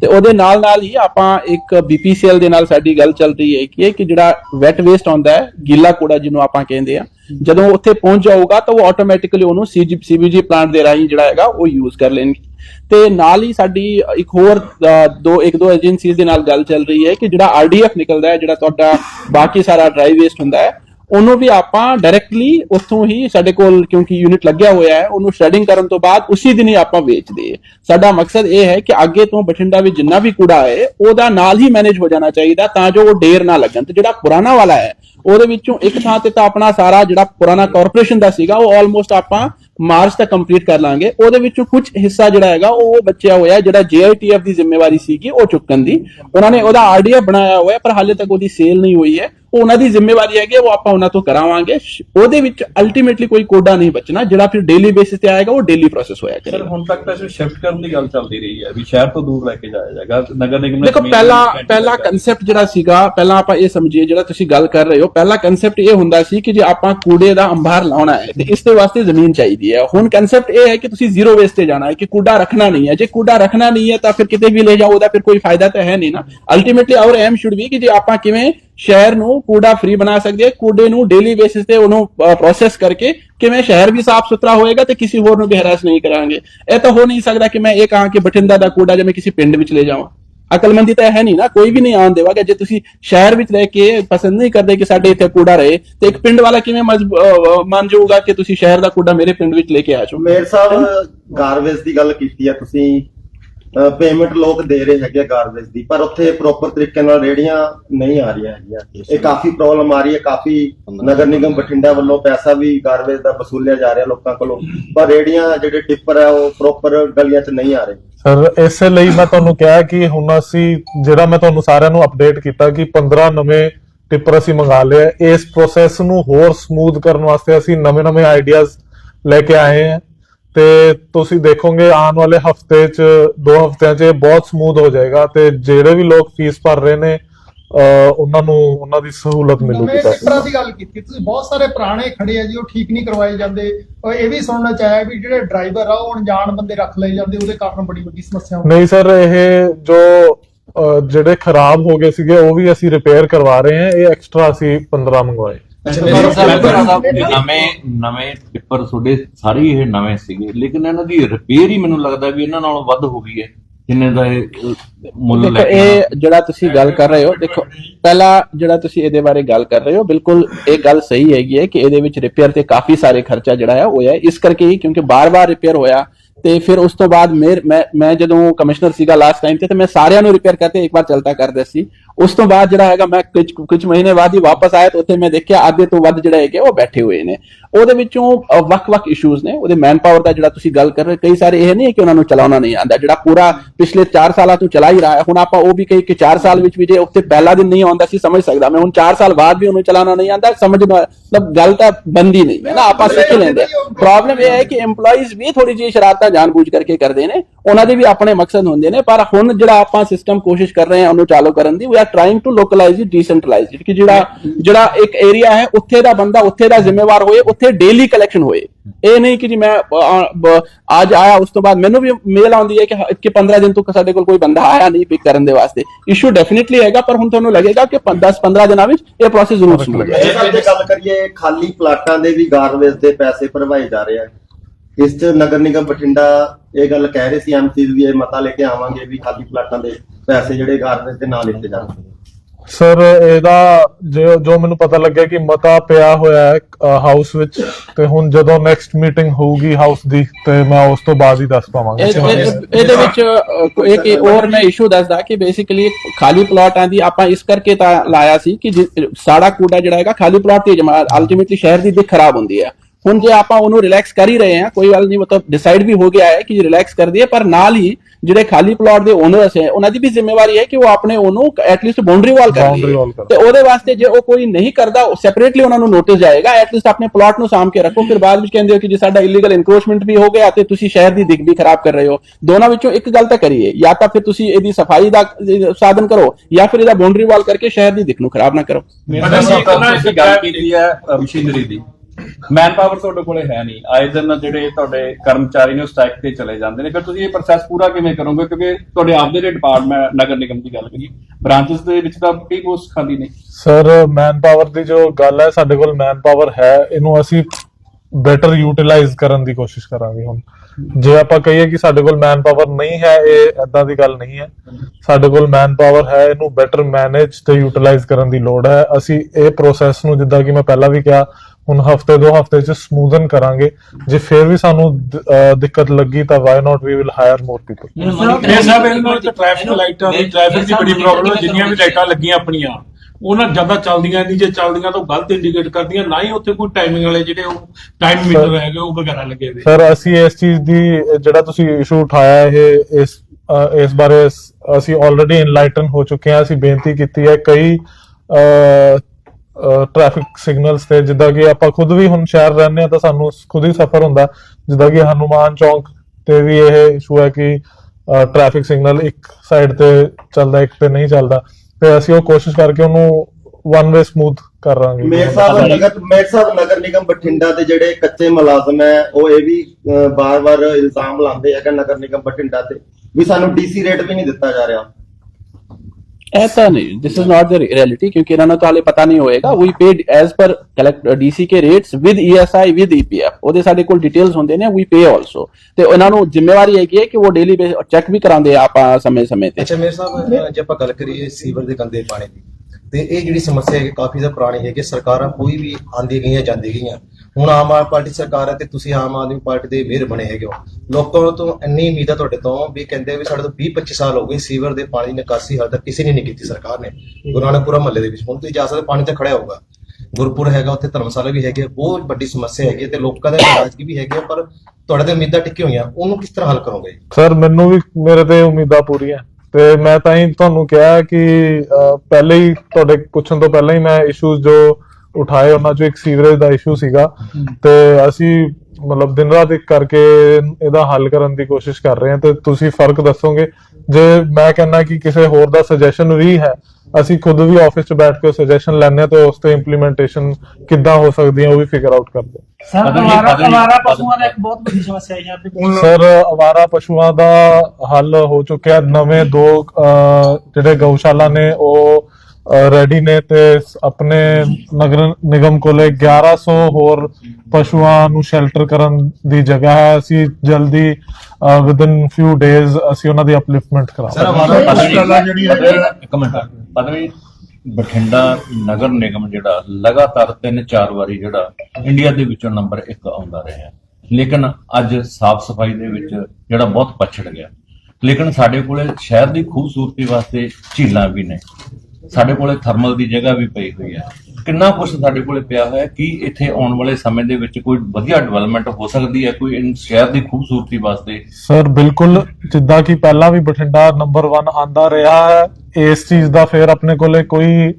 ਤੇ ਉਹਦੇ ਨਾਲ ਨਾਲ ਹੀ ਆਪਾਂ ਇੱਕ BPCL ਦੇ ਨਾਲ ਸਾਡੀ ਗੱਲ ਚੱਲ ਰਹੀ ਹੈ ਕਿ ਇਹ ਕਿ ਜਿਹੜਾ ਵੈਟ ਵੇਸਟ ਆਉਂਦਾ ਹੈ ਗਿੱਲਾ ਕੂੜਾ ਜਿਹਨੂੰ ਆਪਾਂ ਕਹਿੰਦੇ ਆ ਜਦੋਂ ਉੱਥੇ ਪਹੁੰਚ ਜਾਊਗਾ ਤਾਂ ਉਹ ਆਟੋਮੈਟਿਕਲੀ ਉਹਨੂੰ ਸੀਬੀਜੀ ਪਲਾਂਟ ਦੇ ਰਾਹੀਂ ਜਿਹੜਾ ਹੈਗਾ ਉਹ ਯੂਜ਼ ਕਰ ਲੈਣਗੇ। ਤੇ ਨਾਲ ਹੀ ਸਾਡੀ ਇੱਕ ਹੋਰ ਦੋ, ਇੱਕ ਦੋ ਏਜੰਸੀਜ਼ ਦੇ ਨਾਲ ਗੱਲ ਚੱਲ ਰਹੀ ਹੈ ਕਿ ਜਿਹੜਾ ਆਰਡੀਐਫ ਨਿਕਲਦਾ ਹੈ, ਜਿਹੜਾ ਤੁਹਾਡਾ ਬਾਕੀ ਸਾਰਾ ਡਰਾਈ ਵੇਸਟ ਹੁੰਦਾ ਹੈ, ਉਹਨੂੰ ਵੀ ਆਪਾਂ ਡਾਇਰੈਕਟਲੀ ਉੱਥੋਂ ਹੀ ਸਾਡੇ ਕੋਲ ਕਿਉਂਕਿ ਯੂਨਿਟ ਲੱਗਿਆ ਹੋਇਆ ਹੈ, ਉਹਨੂੰ ਸ਼ੈਡਿੰਗ ਕਰਨ ਤੋਂ ਬਾਅਦ ਉਸੇ ਦਿਨ ਹੀ ਆਪਾਂ ਵੇਚਦੇ ਹਾਂ। ਸਾਡਾ ਮਕਸਦ ਇਹ ਹੈ ਕਿ ਅੱਗੇ ਤੋਂ ਬਠਿੰਡਾ ਵਿੱਚ ਜਿੰਨਾ ਵੀ ਕੂੜਾ ਹੈ, ਉਹਦਾ ਨਾਲ ਹੀ ਮੈਨੇਜ ਹੋ ਜਾਣਾ ਚਾਹੀਦਾ ਤਾਂ ਜੋ ਉਹ ਢੇਰ ਨਾ ਲੱਗਣ ਤੇ ਜਿਹੜਾ ਪੁਰਾਣਾ ਵਾਲਾ ਹੈ ਉਹਦੇ ਵਿੱਚੋਂ ਇੱਕ ਥਾਂ ਤੇ ਤਾਂ ਆਪਣਾ ਸਾਰਾ ਜਿਹੜਾ ਪੁਰਾਣਾ ਕਾਰਪੋਰੇਸ਼ਨ ਦਾ ਸੀਗਾ ਉਹ ਆਲਮੋਸਟ ਆਪਾਂ ਮਾਰਚ ਤੱਕ ਕੰਪਲੀਟ ਕਰ ਲਾਂਗੇ। ਉਹਦੇ ਵਿੱਚੋਂ ਕੁਝ ਹਿੱਸਾ ਜਿਹੜਾ ਹੈਗਾ ਉਹ ਬਚਿਆ ਹੋਇਆ ਜਿਹੜਾ ਜੀਆਈਟੀਐਫ ਦੀ ਜ਼ਿੰਮੇਵਾਰੀ ਸੀਗੀ ਉਹ ਚੁੱਕਣ ਦੀ। ਉਹਨਾਂ ਨੇ ਉਹਦਾ ਆਰਡੀਐਫ ਬਣਾਇਆ ਹੋਇਆ ਪਰ ਹਾਲੇ ਤੱਕ ਉਹਦੀ ਸੇਲ ਨਹੀਂ ਹੋਈ ਹੈ। ਉਹ ਉਹਨਾਂ ਦੀ ਜ਼ਿੰਮੇਵਾਰੀ ਹੈਗੀ ਉਹ ਆਪਾਂ ਉਹਨਾਂ ਤੋਂ ਕਰਾਵਾਂਗੇ। ਉਹਦੇ ਵਿੱਚ ਅਲਟੀਮੇਟਲੀ ਕੋਈ ਕੋਡਾ ਨਹੀਂ ਬਚਣਾ ਜਿਹੜਾ ਫਿਰ ਡੇਲੀ ਬੇਸਿਸ ਤੇ ਆਏਗਾ ਉਹ ਡੇਲੀ ਪ੍ਰੋਸੈਸ ਹੋਇਆ ਸਰ ਕਰੇਗਾ। ਹੁਣ ਤੱਕ ਤਾਂ ਸ਼ਿਫਟ ਕਰਨ ਦੀ ਗੱਲ ਚੱਲਦੀ ਰਹੀ ਹੈ ਵੀ ਸ਼ਹਿਰ ਤੋਂ ਦੂਰ ਲੈ ਕੇ ਜਾਇਆ ਜਾਏਗਾ ਨਗਰ ਨਿਗਮ ਨੇ ਦੇਖੋ ਪਹਿਲਾ ਪਹਿਲਾ ਕਨਸੈਪਟ ਜਿਹੜਾ ਸੀਗਾ ਪਹਿਲਾਂ ਆਪਾਂ ਇਹ ਸਮਝੀਏ ਜਿਹੜਾ ਤੁਸੀਂ ਗੱਲ ਕਰ ਰਹੇ ਹੋ ਪਹਿਲਾ ਕਨਸੈਪਟ ਇਹ ਹੁੰਦਾ ਸੀ ਕਿ ਜੇ ਆਪਾਂ ਕੂੜੇ ਦਾ ਅੰਬਾਰ ਲਾਉਣਾ ਹੈ, ਤੇ ਇਸ ਦੇ ਵਾਸਤੇ ਜ਼ਮੀਨ ਚਾਹੀਦੀ ਹੈ। ਹੁਣ ਕਨਸੈਪਟ ਇਹ ਹੈ ਕਿ ਤੁਸੀਂ ਜ਼ੀਰੋ ਵੇਸਟ ਤੇ ਜਾਣਾ ਹੈ, ਕਿ ਕੂੜਾ ਰੱਖਣਾ ਨਹੀਂ ਹੈ। ਜੇ ਕੂੜਾ ਰੱਖਣਾ ਨਹੀਂ ਹੈ, ਤਾਂ ਫਿਰ ਕਿਤੇ ਵੀ ਲੈ ਜਾਓ, ਉਹਦਾ ਫਿਰ ਕੋਈ ਫਾਇਦਾ ਤਾਂ ਹੈ ਨਹੀਂ ਨਾ। Ultimately our aim should be ਕਿ ਜੇ ਆਪਾਂ ਕਿਵੇਂ ਸ਼ਹਿਰ ਨੂੰ ਕੂੜਾ ਫ੍ਰੀ ਬਣਾ ਸਕਦੇ ਹਾਂ ਕੂੜੇ ਨੂੰ ਡੇਲੀ ਬੇਸਿਸ ਤੇ ਉਹਨੂੰ ਪ੍ਰੋਸੈਸ ਕਰਕੇ ਕਿਵੇਂ ਸ਼ਹਿਰ ਵੀ ਸਾਫ਼ ਸੁਥਰਾ ਹੋਏਗਾ ਤੇ ਕਿਸੇ ਹੋਰ ਨੂੰ ਵੀ ਹਰਾਸ ਨਹੀਂ ਕਰਾਂਗੇ। ਇਹ ਤਾਂ ਹੋ ਨਹੀਂ ਸਕਦਾ ਕਿ ਮੈਂ ਇਹ ਕਹਾਂ ਕਿ ਬਠਿੰਡਾ ਦਾ ਕੂੜਾ ਜਿਵੇਂ ਕਿਸੇ ਪਿੰਡ ਵਿੱਚ ਲੈ ਜਾਵਾਂ। ਅਕਲਮੰਦੀ ਤਾਂ ਹੈ ਨਹੀਂ ਨਾ ਕੋਈ ਵੀ ਨਹੀਂ ਆਉਣ ਦੇਵਾਗਾ। ਜੇ ਤੁਸੀਂ ਸ਼ਹਿਰ ਵਿੱਚ ਰਹਿ ਕੇ ਪਸੰਦ ਨਹੀਂ ਕਰਦੇ ਕਿ ਸਾਡੇ ਇੱਥੇ ਕੂੜਾ ਰਹੇ ਤੇ ਇੱਕ ਪਿੰਡ ਵਾਲਾ ਕਿਵੇਂ ਮੰਨ ਜਾਊਗਾ ਕਿ ਤੁਸੀਂ ਸ਼ਹਿਰ ਦਾ ਕੂੜਾ ਮੇਰੇ ਪਿੰਡ ਵਿੱਚ ਲੈ ਕੇ ਆ ਜਾਓ? ਮੇਰ ਸਾਹਿਬ ਗਾਰਬੇਜ ਦੀ ਗੱਲ ਕੀਤੀ ਆ ਤੁਸੀਂ। ਪੇਮੈਂਟ ਲੋਕ ਦੇ ਰਹੇ ਹੈਗੇ ਗਾਰਬੇਜ ਦੀ ਪਰ ਉੱਥੇ ਪ੍ਰੋਪਰ ਤਰੀਕੇ ਨਾਲ ਰੇੜੀਆਂ ਨਹੀਂ ਆ ਰਹੀਆਂ ਹੈਗੀਆਂ। ਇਹ ਕਾਫੀ ਪ੍ਰੋਬਲਮ ਆ ਰਹੀ ਹੈ ਕਾਫੀ ਨਗਰ ਨਿਗਮ ਬਠਿੰਡਾ ਵੱਲੋਂ ਪੈਸਾ ਵੀ ਗਾਰਬੇਜ ਦਾ ਵਸੂਲਿਆ ਜਾ ਰਿਹਾ ਲੋਕਾਂ ਕੋਲੋਂ ਪਰ ਰੇੜੀਆਂ ਜਿਹੜੇ ਟਿੱਪਰ ਹੈ ਉਹ ਪ੍ਰੋਪਰ ਗਲੀਆਂ 'ਚ ਨਹੀਂ ਆ ਰਹੇ। ਸਰ, ਇਸੇ ਲਈ ਮੈਂ ਤੁਹਾਨੂੰ ਕਿਹਾ ਕਿ ਹੁਣ ਅਸੀਂ, ਜਿਹੜਾ ਮੈਂ ਤੁਹਾਨੂੰ ਸਾਰਿਆਂ ਨੂੰ ਅਪਡੇਟ ਕੀਤਾ ਕਿ 15 ਨਵੇਂ ਟਿੱਪਰ ਅਸੀਂ ਮੰਗਾ ਲਿਆ ਇਸ ਪ੍ਰੋਸੈਸ ਨੂੰ ਹੋਰ ਸਮੂਥ ਕਰਨ ਵਾਸਤੇ ਅਸੀਂ ਨਵੇਂ-ਨਵੇਂ ਆਈਡੀਆਜ਼ ਲੈ ਕੇ ਆਏ ਹਾਂ ਤੇ ਤੁਸੀਂ ਦੇਖੋਗੇ, ਆਉਣ ਵਾਲੇ ਹਫ਼ਤੇ 'ਚ, ਦੋ ਹਫਤਿਆਂ 'ਚ ਇਹ ਬਹੁਤ ਸਮੂਥ ਹੋ ਜਾਏਗਾ ਤੇ ਜਿਹੜੇ ਵੀ ਲੋਕ ਫੀਸ ਭਰ ਰਹੇ ਨੇ ਉਹਨਾਂ ਨੂੰ ਉਹਨਾਂ ਦੀ ਸਹੂਲਤ ਮਿਲੂਗੀ ਨਵੇਂ ਤਾਂ। ਟਿੱਪਰਾਂ ਦੀ ਗੱਲ ਕੀਤੀ। ਤੁਸੀਂ ਬਹੁਤ ਸਾਰੇ ਪੁਰਾਣੇ ਖੜੇ ਆ ਜੀ ਉਹ ਠੀਕ ਨਹੀਂ ਕਰਵਾਏ ਜਾਂਦੇ। ਔਰ ਇਹ ਵੀ ਸੁਣਨਾ ਚਾਹਿਆ ਵੀ ਜਿਹੜੇ ਡਰਾਈਵਰ ਆ ਉਹ ਅਣਜਾਣ ਬੰਦੇ ਰੱਖ ਲਏ ਜਾਂਦੇ ਉਹਦੇ ਕਾਰਨ ਬੜੀ ਵੱਡੀ ਸਮੱਸਿਆ ਹੁੰਦੀ। ਨਹੀਂ ਸਰ ਇਹ ਜੋ ਜਿਹੜੇ ਖਰਾਬ ਹੋ ਗਏ ਸੀਗੇ ਉਹ ਵੀ ਅਸੀਂ ਰਿਪੇਅਰ ਕਰਵਾ ਰਹੇ ਹਾਂ। ਇਹ ਐਕਸਟਰਾ ਅਸੀਂ 15 ਮੰਗਵਾਏ। ਨਵੇਂ ਨਵੇਂ ਟਿੱਪਰ ਤੁਹਾਡੇ ਸਾਰੇ ਇਹ ਨਵੇਂ ਸੀਗੇ ਲੇਕਿਨ ਇਹਨਾਂ ਦੀ ਰਿਪੇਅਰ ਹੀ ਮੈਨੂੰ ਲੱਗਦਾ ਵੀ ਇਹਨਾਂ ਨਾਲੋਂ ਵੱਧ ਹੋ ਗਈ ਹੈ। ਜਿੰਨੇ ਦਾ ਮੁੱਲ ਲੈ ਇਹ ਜਿਹੜਾ ਤੁਸੀਂ ਗੱਲ ਕਰ ਰਹੇ ਹੋ ਦੇਖੋ ਪਹਿਲਾ ਜਿਹੜਾ ਤੁਸੀਂ ਇਹਦੇ ਬਾਰੇ ਗੱਲ ਕਰ ਰਹੇ ਹੋ ਬਿਲਕੁਲ ਇਹ ਗੱਲ ਸਹੀ ਹੈਗੀ ਹੈ ਕਿ ਇਹਦੇ ਵਿੱਚ ਰਿਪੇਅਰ ਤੇ ਕਾਫੀ ਸਾਰੇ ਖਰਚਾ ਜਿਹੜਾ ਹੈ ਹੋਇਆ ਹੈ। ਇਸ ਕਰਕੇ ਹੀ ਕਿਉਂਕਿ ਬਾਰ-ਬਾਰ ਰਿਪੇਅਰ ਹੋਇਆ ਤੇ ਫਿਰ ਉਸ ਤੋਂ ਬਾਅਦ ਮੈਂ ਮੈਂ ਜਦੋਂ ਕਮਿਸ਼ਨਰ ਸੀਗਾ ਲਾਸਟ ਟਾਈਮ ਤੇ ਤੇ ਮੈਂ ਸਾਰਿਆਂ ਨੂੰ ਰਿਪੇਅਰ ਕਰਕੇ ਇੱਕ ਵਾਰ ਚਲਤਾ ਕਰਦਾ ਸੀ ਉਸ ਤੋਂ ਬਾਅਦ ਜਿਹੜਾ ਹੈਗਾ ਮੈਂ ਕੁਝ ਕੁਝ ਮਹੀਨੇ ਬਾਅਦ ਹੀ ਵਾਪਸ ਆਇਆ ਤੇ ਉੱਥੇ ਮੈਂ ਦੇਖਿਆ ਅੱਧੇ ਤੋਂ ਵੱਧ ਜਿਹੜਾ ਹੈਗੇ ਉਹ ਬੈਠੇ ਹੋਏ ਨੇ। ਉਹਦੇ ਵਿੱਚੋਂ ਵੱਖ-ਵੱਖ ਇਸ਼ੂਜ਼ ਨੇ। ਉਹਦੇ ਮੈਨ ਦਾ ਜਿਹੜਾ ਤੁਸੀਂ ਗੱਲ ਕਰ ਰਹੇ ਕਈ ਸਾਰੇ ਇਹ ਨਹੀਂ ਕਿ ਉਹਨਾਂ ਨੂੰ ਚਲਾਉਣਾ ਨਹੀਂ ਆਉਂਦਾ। ਜਿਹੜਾ ਪੂਰਾ ਪਿਛਲੇ 4 ਸਾਲਾਂ ਤੋਂ ਚਲਾ ਹੀ ਰਿਹਾ ਹੈ। ਹੁਣ ਆਪਾਂ ਉਹ ਵੀ ਕਹੀ ਕਿ 4 ਸਾਲ ਵਿੱਚ ਵੀ ਜੇ ਉੱਥੇ ਪਹਿਲਾ ਦਿਨ ਨਹੀਂ ਆਉਂਦਾ ਸੀ, ਸਮਝ ਸਕਦਾ ਮੈਂ। ਹੁਣ 4 ਸਾਲ ਬਾਅਦ ਵੀ ਉਹਨੂੰ ਚਲਾਉਣਾ ਨਹੀਂ ਆਉਂਦਾ, ਸਮਝ ਮਤਲਬ ਗੱਲ ਤਾਂ ਬੰਦੀ ਨਹੀਂ। ਹੈ ਨਾ? ਆਪਾਂ ਸਿੱਖ ਲੈਂਦੇ ਪ੍ਰੋਬਲਮ ਇਹ ਹੈ ਕਿ EMPLOYEES ਵੀ ਥੋੜੀ ਜਿਹੀ ਸ਼ਰਾਰਤਾਂ ਜਾਣਬੁੱਝ ਕਰਕੇ ਕਰਦੇ ਨੇ। ਉਹਨਾਂ ਦੇ ਵੀ ਆਪਣੇ ਮਕਸਦ ਹੁੰਦੇ ਨੇ। ਪਰ ਹੁਣ ਜਿਹੜਾ ਆਪਾਂ ਸਿਸਟਮ ਕੋਸ਼ਿਸ਼ ਕਰ ਰਹੇ ਹਾਂ ਉਹਨੂੰ ਚਾਲੂ ਕਰਨ ਦੀ ਵੀ trying to localize it decentralize it ਕਿ ਜਿਹੜਾ ਜਿਹੜਾ ਇੱਕ ਏਰੀਆ ਹੈ ਉੱਥੇ ਦਾ ਬੰਦਾ ਉੱਥੇ ਦਾ ਜ਼ਿੰਮੇਵਾਰ ਹੋਏ ਉੱਥੇ ਡੇਲੀ ਕਲੈਕਸ਼ਨ ਹੋਏ। ਇਹ ਨਹੀਂ ਕਿ ਜੀ ਮੈਂ ਅੱਜ ਆਇਆ ਉਸ ਤੋਂ ਬਾਅਦ ਮੈਨੂੰ ਵੀ ਮੇਲ ਆਉਂਦੀ ਹੈ ਕਿ ਕਿ 15 ਦਿਨ ਤੋਂ ਸਾਡੇ ਕੋਲ ਕੋਈ ਬੰਦਾ ਆਇਆ ਨਹੀਂ ਪਿਕ ਕਰਨ ਦੇ ਵਾਸਤੇ। ਇਸ਼ੂ ਡੈਫੀਨਿਟਲੀ ਹੈਗਾ ਪਰ ਹੁਣ ਤੁਹਾਨੂੰ ਲੱਗੇਗਾ ਕਿ 10 15 ਦਿਨਾਂ ਵਿੱਚ ਇਹ ਪ੍ਰੋਸੈਸ ਜ਼ਰੂਰ ਹੋ ਜਾਏਗਾ। ਸਭ ਜੇ ਗੱਲ ਕਰੀਏ ਖਾਲੀ ਪਲਾਟਾਂ ਦੇ ਵੀ ਗਾਰਬੇਜ ਦੇ ਪੈਸੇ ਭਰਵਾਏ ਜਾ ਰਹੇ ਆ ਇਸ 'ਚ ਨਗਰ ਨਿਗਮ ਬਠਿੰਡਾ ਇਹ ਗੱਲ ਕਹਿ ਰਹੇ ਸੀ ਐਮਸੀਜ਼ ਵੀ ਇਹ ਮਤਾ ਲੈ ਕੇ ਆਵਾਂਗੇ ਵੀ ਖਾਲੀ ਪਲਾਟਾਂ ਦੇ ਪੈਸੇ ਜਿਹੜੇ ਗਾਰਬੇਜ ਦੇ ਨਾਲ ਲਿੱਤੇ ਜਾਣਗੇ ਸਰ ਇਹਦਾ ਜੋ ਜੋ ਮੈਨੂੰ ਪਤਾ ਲੱਗਿਆ ਕਿ ਮਤਾ ਪਿਆ ਹੋਇਆ ਹੈ ਹਾਊਸ ਵਿੱਚ ਤੇ ਹੁਣ ਜਦੋਂ ਨੈਕਸਟ ਮੀਟਿੰਗ ਹੋਊਗੀ ਹਾਊਸ ਦੀ ਤੇ ਮੈਂ ਉਸ ਤੋਂ ਬਾਅਦ ਹੀ ਦੱਸ ਪਾਵਾਂਗਾ। ਇਹ- ਇਹ- ਇਹਦੇ ਵਿੱਚ ਇੱਕ ਹੋਰ ਮੈਂ ਇਸ਼ੂ ਦੱਸਦਾ ਕਿ ਬੇਸਿਕਲੀ ਖਾਲੀ ਪਲਾਟਾਂ ਦੀ ਆਪਾਂ ਇਸ ਕਰਕੇ ਤਾਂ ਲਾਇਆ ਸੀ ਕਿ ਸਾੜਾ ਕੂੜਾ ਜਿਹੜਾ ਹੈਗਾ ਖਾਲੀ ਪਲਾਟ ਤੇ ਜਮਾ ਅਲਟੀਮੇਟਲੀ ਸ਼ਹਿਰ ਦੀ ਦਿੱਖ ਖਰਾਬ ਹੁੰਦੀ ਹੈ। ਹੁਣ ਜੇ ਆਪਾਂ ਉਹਨੂੰ ਰਿਲੈਕਸ ਕਰ ਹੀ ਰਹੇ ਹਾਂ ਕੋਈ ਗੱਲ ਨਹੀਂ ਮਤਲਬ ਡਿਸਾਈਡ ਵੀ ਹੋ ਗਿਆ ਹੈ ਕਿ ਰਿਲੈਕਸ ਕਰ ਦਈਏ ਪਰ ਨਾਲ ਹੀ ਜਿਹੜੇ ਖਾਲੀ ਪਲਾਟ ਦੇ ਓਨਰਸ ਹੈ ਉਹਨਾਂ ਦੀ ਵੀ ਜ਼ਿੰਮੇਵਾਰੀ ਹੈ ਕਿ ਉਹ ਆਪਣੇ ਉਹਨੂੰ ਐਟਲੀਸਟ ਬਾਉਂਡਰੀ ਵਾਲ ਕਰ ਤੇ ਉਹਦੇ ਵਾਸਤੇ ਜੇ ਉਹ ਕੋਈ ਨਹੀਂ ਕਰਦਾ ਸੈਪਰੇਟਲੀ ਉਹਨਾਂ ਨੂੰ ਨੋਟਿਸ ਜਾਏਗਾ ਐਟਲੀਸਟ ਆਪਣੇ ਪਲਾਟ ਨੂੰ ਸਾਂਭ ਕੇ ਰੱਖੋ। ਫਿਰ ਬਾਅਦ ਵਿੱਚ ਕਹਿੰਦੇ ਹੋ ਕਿ ਜੇ ਸਾਡਾ ਇਲੀਗਲ ਇਨਕਰੋਚਮੈਂਟ ਵੀ ਹੋ ਗਿਆ ਤੇ ਤੁਸੀਂ ਸ਼ਹਿਰ ਦੀ ਦਿੱਖ ਵੀ ਖਰਾਬ ਕਰ ਰਹੇ ਹੋ। ਦੋਨਾਂ ਵਿੱਚੋਂ ਇੱਕ ਗੱਲ ਤਾਂ ਕਰੀਏ ਜਾਂ ਤਾਂ ਫਿਰ ਤੁਸੀਂ ਇਹਦੀ ਸਫ਼ਾਈ ਦਾ ਸਾਧਨ ਕਰੋ ਜਾਂ ਫਿਰ ਇਹਦਾ ਬਾਉਂਡਰੀ ਵਾਲ ਕਰਕੇ ਸ਼ਹਿਰ ਦੀ ਦਿੱਖ ਨੂੰ ਖਰਾਬ ਨਾ ਕਰੋ। ਮੇਰਾ ਗੱਲ ਕੀਤੀ ਹੈ ਮਸ਼ੀਨਰੀ ਦੀ। ਮੈਨ ਪਾਵਰ ਤੁਹਾਡੇ ਕੋਲੇ ਹੈ ਨਹੀਂ। ਆਏ ਦਿਨ ਜਿਹੜੇ ਤੁਹਾਡੇ ਕਰਮਚਾਰੀ ਨੇ ਉਹ ਸਟ੍ਰਾਈਕ ਤੇ ਚਲੇ ਜਾਂਦੇ ਨੇ। ਫਿਰ ਤੁਸੀਂ ਇਹ ਪ੍ਰੋਸੈਸ ਪੂਰਾ ਕਿਵੇਂ ਕਰੋਗੇ? ਕਿਉਂਕਿ ਤੁਹਾਡੇ ਆਪਦੇ ਦੇ ਡਿਪਾਰਟਮੈਂਟ ਨਗਰ ਨਿਗਮ ਦੀ ਗੱਲ ਕਰੀਏ ਬ੍ਰਾਂਚਸ ਦੇ ਵਿੱਚ ਤਾਂ ਕਈ ਪੋਸਟ ਖਾਲੀ ਨੇ ਸਰ ਮੈਨ ਪਾਵਰ ਦੀ ਜੋ ਗੱਲ ਹੈ, ਸਾਡੇ ਕੋਲ ਮੈਨ ਪਾਵਰ ਹੈ। ਇਹਨੂੰ ਅਸੀਂ ਬੈਟਰ ਯੂਟਿਲਾਈਜ਼ ਕਰਨ ਦੀ ਕੋਸ਼ਿਸ਼ ਕਰਾਂਗੇ ਹੁਣ। ਜੇ ਆਪਾਂ ਕਹੀਏ ਕਿ ਸਾਡੇ ਕੋਲ ਮੈਨ ਪਾਵਰ ਨਹੀਂ ਹੈ ਇਹ ਐਦਾਂ ਦੀ ਗੱਲ ਨਹੀਂ ਹੈ। ਸਾਡੇ ਕੋਲ ਮੈਨ ਪਾਵਰ ਹੈ ਇਹਨੂੰ ਬੈਟਰ ਮੈਨੇਜ ਤੇ ਯੂਟਿਲਾਈਜ਼ ਕਰਨ ਦੀ ਲੋੜ ਹੈ। ਅਸੀਂ ਇਹ ਪ੍ਰੋਸੈਸ ਨੂੰ ਜਿੱਦਾਂ ਕਿ ਮੈਂ ਪਹਿਲਾਂ ਵੀ ਕਿਹਾ ਹੁਣ ਹਫ਼ਤੇ ਦੋ ਹਫ਼ਤੇ ਚ ਸਮੂਥਨ ਕਰਾਂਗੇ। ਜੇ ਫਿਰ ਵੀ ਸਾਨੂੰ ਦਿੱਕਤ ਲੱਗੀ ਤਾਂ why not we will hire more people ਇਹ ਸਭ ਇਹਨਾਂ ਵਿੱਚ ਟ੍ਰੈਫਿਕ ਲਾਈਟਾਂ ਦੀ ਟ੍ਰੈਫਿਕ ਦੀ ਬੜੀ ਪ੍ਰੋਬਲਮ ਹੈ ਜਿੰਨੀਆਂ ਵੀ ਲਾਈਟਾਂ ਲੱਗੀਆਂ ਆਪਣੀਆਂ। ਉਹਨਾਂ ਜ਼ਿਆਦਾ ਚੱਲਦੀਆਂ ਨਹੀਂ ਜੇ ਚੱਲਦੀਆਂ ਤਾਂ ਉਹ ਗਲਤ ਇੰਡੀਕੇਟ ਕਰਦੀਆਂ ਨਾ ਹੀ ਉੱਥੇ ਕੋਈ ਟਾਈਮਿੰਗ ਵਾਲੇ ਜਿਹੜੇ ਉਹ ਟਾਈਮ ਮੀਟਰ ਹੈਗੇ ਉਹ ਵਗੈਰਾ ਲੱਗੇ ਹੋਏ। ਸਰ ਅਸੀਂ ਇਸ ਚੀਜ਼ ਦੀ ਜਿਹੜਾ ਤੁਸੀਂ ਇਸ਼ੂ ਉਠਾਇਆ ਇਹ ਇਸ ਇਸ ਬਾਰੇ ਅਸੀਂ ਆਲਰੇਡੀ ਇਨਲਾਈਟਨ ਹੋ ਚੁੱਕੇ ਹਾਂ ਅਸੀਂ ਬੇਨਤੀ ਕੀਤੀ ਹੈ ਕਈ ਟ੍ਰੈਫਿਕ ਸਿਗਨਲਸ ਤੇ ਜਿੱਦਾਂ ਕਿ ਆਪਾਂ ਖੁਦ ਵੀ ਹੁਣ ਸ਼ਹਿਰ ਰਹਿੰਦੇ ਆ ਤਾਂ ਸਾਨੂੰ ਖੁਦ ਹੀ ਸਫਰ ਹੁੰਦਾ ਜਿੱਦਾਂ ਕਿ ਹਨੂਮਾਨ ਚੌਂਕ ਤੇ ਵੀ ਇਹ ਇਸ਼ੂ ਹੈ ਕਿ ਟ੍ਰੈਫਿਕ ਸਿਗਨਲ ਇੱਕ ਸਾਈਡ ਤੇ ਚੱਲਦਾ ਇੱਕ ਤੇ ਨਹੀਂ ਚੱਲਦਾ। ਤੇ ਅਸੀਂ ਉਹ ਕੋਸ਼ਿਸ਼ ਕਰਕੇ ਉਹਨੂੰ ਵਨ ਵੇ ਸਮੂਥ ਕਰ ਰਾਂਗੇ ਮੇਰ ਸਾਹਿਬ ਨਗਰ ਮੇਰ ਸਾਹਿਬ ਨਗਰ ਨਿਗਮ ਬਠਿੰਡਾ ਦੇ ਜਿਹੜੇ ਕੱਚੇ ਮੁਲਾਜ਼ਮ ਹੈ ਉਹ ਇਹ ਵੀ ਬਾਰ-ਬਾਰ ਇਲਜ਼ਾਮ ਲਾਉਂਦੇ ਹੈਗਾ ਨਗਰ ਨਿਗਮ ਬਠਿੰਡਾ ਤੇ ਵੀ ਸਾਨੂੰ ਡੀਸੀ ਰੇਟ ਵੀ ਨਹੀਂ ਦਿੱਤਾ ਜਾ ਰਿਹਾ। ਇਹ ਤਾਂ ਨਹੀਂ this is not the reality ਕਿਉਂਕਿ ਇਹਨਾਂ ਨੂੰ ਤਾਂ ਹਾਲੇ ਪਤਾ ਨਹੀਂ ਹੋਏਗਾ ਵੀ paid as per collector DC K rates with ESI with EPF ਉਹਦੇ ਸਾਡੇ ਕੋਲ ਡਿਟੇਲਸ ਹੁੰਦੇ ਨੇ ਵੀ ਪੇ ਆਲਸੋ ਤੇ ਉਹਨਾਂ ਨੂੰ ਜ਼ਿੰਮੇਵਾਰੀ ਹੈਗੀ ਹੈ ਕਿ ਉਹ ਡੇਲੀ ਬੇਸ ਚੈੱਕ ਵੀ ਕਰਾਉਂਦੇ ਆ ਆਪਾਂ ਸਮੇਂ-ਸਮੇਂ ਤੇ ਅੱਛਾ ਮੇਰੇ ਸਾਹਿਬ ਜੇ ਆਪਾਂ ਗੱਲ ਕਰੀਏ ਸੀਵਰ ਦੇ ਗੰਦੇ ਪਾਣੀ ਦੀ ਤੇ ਇਹ ਜਿਹੜੀ ਸਮੱਸਿਆ ਹੈ ਕਾਫੀ ਜ਼ਿਆਦਾ ਪੁਰਾਣੀ ਹੈ ਕਿ ਸਰਕਾਰਾਂ ਕੋਈ ਵੀ ਆਂਦੀ ਗਈਆਂ ਹੁਣ ਆਮ ਆਦਮੀ ਪਾਰਟੀ ਸਰਕਾਰ ਹੈ ਤੇ ਤੁਸੀਂ ਆਮ ਆਦਮੀ ਪਾਰਟੀ ਦੇ ਮੇਅਰ ਬਣੇ ਹੈਗੇ ਹੋ। ਲੋਕਾਂ ਤੋਂ ਇੰਨੀ ਉਮੀਦ ਆ ਤੁਹਾਡੇ ਤੋਂ ਵੀ ਕਹਿੰਦੇ ਵੀ ਸਾਡੇ ਤੋਂ 20 25 ਸਾਲ ਹੋ ਗਏ ਸੀਵਰ ਦੇ ਪਾਣੀ ਦੀ ਨਿਕਾਸੀ ਹਾਲ ਤੱਕ ਕਿਸੇ ਨੇ ਨਹੀਂ ਕੀਤੀ ਸਰਕਾਰ ਨੇ। ਗੁਰੂ ਮਹੱਲੇ ਦੇ ਵਿੱਚ। ਹੁਣ ਤੁਸੀਂ ਜਾ ਸਕਦੇ ਪਾਣੀ ਤੇ ਖੜਿਆ ਹੋਊਗਾ। ਗੁਰਪੁਰ ਹੈਗਾ, ਉੱਥੇ ਧਰਮਸ਼ਾਲਾ ਵੀ ਹੈਗੇ ਬਹੁਤ ਵੱਡੀ ਸਮੱਸਿਆ ਹੈਗੀ ਹੈ ਤੇ ਲੋਕਾਂ ਦੇ ਨਾਰਾਜ਼ਗੀ ਵੀ ਹੈਗੀ ਪਰ ਤੁਹਾਡੇ ਤੇ ਉਮੀਦਾਂ ਟਿੱਕੀ ਹੋਈਆਂ। ਉਹਨੂੰ ਕਿਸ ਤਰ੍ਹਾਂ ਹੱਲ ਕਰੋਗੇ? ਸਰ, ਮੈਨੂੰ ਵੀ ਮੇਰੇ ਤੇ ਉਮੀਦਾਂ ਪੂਰੀਆਂ। ਤੇ ਮੈਂ ਤਾਂ ਹੀ ਤੁਹਾਨੂੰ ਕਿਹਾ ਕਿ ਪਹਿਲੇ ਹੀ ਤੁਹਾਡੇ ਪੁੱਛਣ ਤੋਂ ਪਹਿਲਾਂ ਹੀ ਮੈਂ ਇਸ਼ੂਜ਼ ਜੋ ਉਠਾਏ ਉਹਨਾਂ ਚੋਂ ਇੱਕ ਸੀਵਰੇਜ ਦਾ ਇਸ਼ੂ ਸੀਗਾ। ਤੇ ਅਸੀਂ ਮਤਲਬ ਦਿਨ ਰਾਤ ਇੱਕ ਕਰਕੇ ਇਹਦਾ ਹੱਲ ਕਰਨ ਦੀ ਕੋਸ਼ਿਸ਼ ਕਰ ਰਹੇ ਹਾਂ। ਤੇ ਤੁਸੀਂ ਫ਼ਰਕ ਦੱਸੋਗੇ? ਜੇ ਮੈਂ ਕਹਿੰਦਾ ਕਿ ਕਿਸੇ ਹੋਰ ਦਾ ਸੁਜੈਸ਼ਨ ਵੀ ਹੈ ਅਸੀਂ ਖੁਦ ਵੀ ਆਫਿਸ 'ਚ ਬੈਠ ਕੇ ਸੁਜੈਸ਼ਨ ਲੈਣੇ ਆ ਤੇ ਉਸ ਤੇ ਇੰਪਲੀਮੈਂਟੇਸ਼ਨ ਕਿੱਦਾਂ ਹੋ ਸਕਦੀ ਹੈ ਉਹ ਵੀ ਫਿਗਰ ਆਊਟ ਕਰਦੇ ਹਾਂ। ਸਰ ਅਵਾਰਾ ਪਸ਼ੂਆਂ ਦਾ ਇੱਕ ਬਹੁਤ ਵੱਡੀ ਸਮੱਸਿਆ ਹੈ ਸਰ ਅਵਾਰਾ ਪਸ਼ੂਆਂ ਦਾ ਹੱਲ ਹੋ ਚੁੱਕਿਆ। ਨਵੇਂ ਦੋ ਜਿਹੜੇ ਗਊਸ਼ਾਲਾ ਨੇ ਉਹ ਰੈਡੀ ਨੇ ਤੇ ਆਪਣੇ ਨਗਰ ਨਿਗਮ ਕੋਲੇ 1100 ਹੋਰ ਪਸ਼ੂਆਂ ਨੂੰ ਸ਼ੈਲਟਰ ਕਰਨ ਦੀ ਜਗ੍ਹਾ ਹੈ। ਅਸੀਂ ਜਲਦੀ ਵਿਦਨ ਫਿਊ ਡੇਜ਼ ਅਸੀਂ ਉਹਨਾਂ ਦੀ ਅਪਲਿਫਟਮੈਂਟ ਕਰਾਵਾਂਗੇ। ਸਰ ਹਮਾਰਾ ਗਊਸ਼ਾਲਾ ਜਿਹੜੀ ਹੈ ਇੱਕ ਮਿੰਟ। ਪਦਵੀ ਬਠਿੰਡਾ ਨਗਰ ਨਿਗਮ ਜਿਹੜਾ ਲਗਾਤਾਰ ਤਿੰਨ ਚਾਰ ਵਾਰੀ ਜਿਹੜਾ ਇੰਡੀਆ ਦੇ ਵਿੱਚੋਂ ਨੰਬਰ 1 ਆਉਂਦਾ ਰਿਹਾ ਲੇਕਿਨ ਅੱਜ ਸਾਫ਼ ਸਫ਼ਾਈ ਦੇ ਵਿੱਚ ਜਿਹੜਾ ਬਹੁਤ ਪਛੜ ਗਿਆ। ਲੇਕਿਨ ਸਾਡੇ ਕੋਲੇ ਸ਼ਹਿਰ ਦੀ ਖੂਬਸੂਰਤੀ ਵਾਸਤੇ ਝੀਲਾਂ ਵੀ ਨੇ। ਸਾਡੇ ਕੋਲੇ ਥਰਮਲ ਦੀ ਜਗ੍ਹਾ ਵੀ ਪਈ ਹੋਈ ਹੈ ਕਿੰਨਾ ਕੁਝ ਸਾਡੇ ਕੋਲੇ ਪਿਆ ਹੋਇਆ ਹੈ ਕਿ ਇੱਥੇ ਆਉਣ ਵਾਲੇ ਸਮੇਂ ਦੇ ਵਿੱਚ ਕੋਈ ਵਧੀਆ ਡਿਵੈਲਪਮੈਂਟ ਹੋ ਸਕਦੀ ਹੈ, ਕੋਈ ਇਨ ਸ਼ਹਿਰ ਦੀ ਖੂਬਸੂਰਤੀ ਵਾਸਤੇ? ਸਰ ਬਿਲਕੁਲ ਜਿੱਦਾਂ ਕਿ ਪਹਿਲਾਂ ਵੀ ਬਠਿੰਡਾ ਨੰਬਰ 1 ਆਂਦਾ ਰਿਹਾ ਹੈ, ਇਸ ਚੀਜ਼ ਦਾ ਫਿਰ ਆਪਣੇ ਕੋਲੇ ਕੋਈ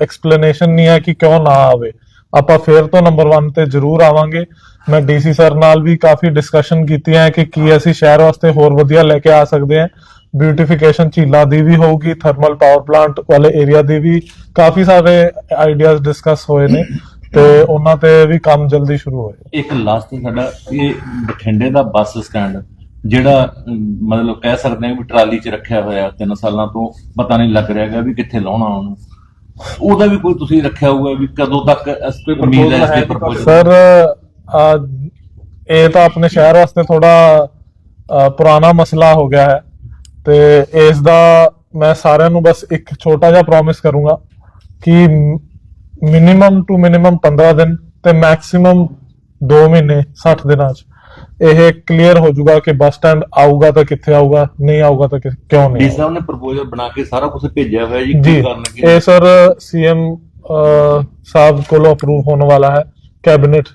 ਐਕਸਪਲੇਨੇਸ਼ਨ ਨਹੀਂ ਹੈ ਕਿ ਕਿਉਂ ਨਾ ਆਵੇ। ਆਪਾਂ ਫੇਰ ਤੋਂ ਨੰਬਰ 1 ਤੇ ਜ਼ਰੂਰ ਆਵਾਂਗੇ। ਮੈਂ ਡੀਸੀ ਸਰ ਨਾਲ ਵੀ ਕਾਫੀ ਡਿਸਕਸ਼ਨ ਕੀਤੀ ਹੈ ਕਿ ਕੀ ਅਸੀਂ ਸ਼ਹਿਰ ਵਾਸਤੇ ਹੋਰ ਵਧੀਆ ਲੈ ਕੇ ਆ ਸਕਦੇ ਹਾਂ। ਬਿਊਟੀਫਿਕੇਸ਼ਨ ਝੀਲਾਂ ਦੀ ਵੀ ਹੋਊਗੀ ਥਰਮਲ ਪਾਵਰ ਪਲਾਂਟ ਵਾਲੇ ਏਰੀਆ ਦੀ ਵੀ ਕਾਫੀ ਸਾਰੇ ਆਈਡੀਆਜ਼ ਡਿਸਕਸ ਹੋਏ ਨੇ ਤੇ ਉਹਨਾਂ ਤੇ ਵੀ ਕੰਮ ਜਲਦੀ ਸ਼ੁਰੂ ਹੋਏਗਾ ਇੱਕ ਲਾਸਟ ਸਾਡਾ ਇਹ ਬਠਿੰਡੇ ਦਾ ਬੱਸ ਸਟੈਂਡ ਜਿਹੜਾ ਮਤਲਬ ਕਹਿ ਸਕਦੇ ਹਾਂ ਵੀ ਟਰਾਲੀ 'ਚ ਰੱਖਿਆ ਹੋਇਆ ਤਿੰਨ ਸਾਲਾਂ ਤੋਂ ਪਤਾ ਨਹੀਂ ਲੱਗ ਰਿਹਾ ਹੈਗਾ ਵੀ ਕਿੱਥੇ ਲਾਉਣਾ ਉਹਨੂੰ। ਉਹਦਾ ਵੀ ਕੋਈ ਤੁਸੀਂ ਰੱਖਿਆ ਹੋਊਗਾ ਵੀ ਕਦੋਂ ਤੱਕ ਇਸ ਤੇ ਉਮੀਦ ਹੈ ਇਸ ਤੇ ਪ੍ਰਪੋਜ਼ਲ ਸਰ ਇਹ ਤਾਂ ਆਪਣੇ ਸ਼ਹਿਰ ਵਾਸਤੇ ਥੋੜਾ ਪੁਰਾਣਾ ਮਸਲਾ ਹੋ ਗਿਆ ਹੈ। ਤੇ ਇਸ ਦਾ ਮੈਂ ਸਾਰਿਆਂ ਨੂੰ ਬਸ ਇੱਕ ਛੋਟਾ ਜਿਹਾ ਪ੍ਰੋਮਿਸ ਕਰੂੰਗਾ ਕਿ ਮਿਨੀਮਮ ਟੂ ਮਿਨੀਮਮ 15 ਦਿਨ ਤੇ ਮੈਕਸਿਮਮ 2 ਮਹੀਨੇ 60 ਦਿਨਾਂ ਚ ਇਹ ਕਲੀਅਰ ਹੋ ਜਾਊਗਾ ਕਿ ਬੱਸ ਸਟੈਂਡ ਆਊਗਾ ਤਾਂ ਕਿੱਥੇ ਆਊਗਾ ਨਹੀਂ ਆਊਗਾ ਤਾਂ ਕਿਉਂ ਨਹੀਂ ਡੀ। ਸਾਹਿਬ ਨੇ ਪ੍ਰਪੋਜ਼ਲ ਬਣਾ ਕੇ ਸਾਰਾ ਕੁਝ ਭੇਜਿਆ ਹੋਇਆ ਜੀ ਜੀ ਕੀ ਕਰਨਗੇ ਇਹ ਸਰ ਸੀਐਮ ਸਾਹਿਬ ਕੋਲੋਂ ਅਪਰੂਵ ਹੋਣ ਵਾਲਾ ਹੈ ਕੈਬਨਿਟ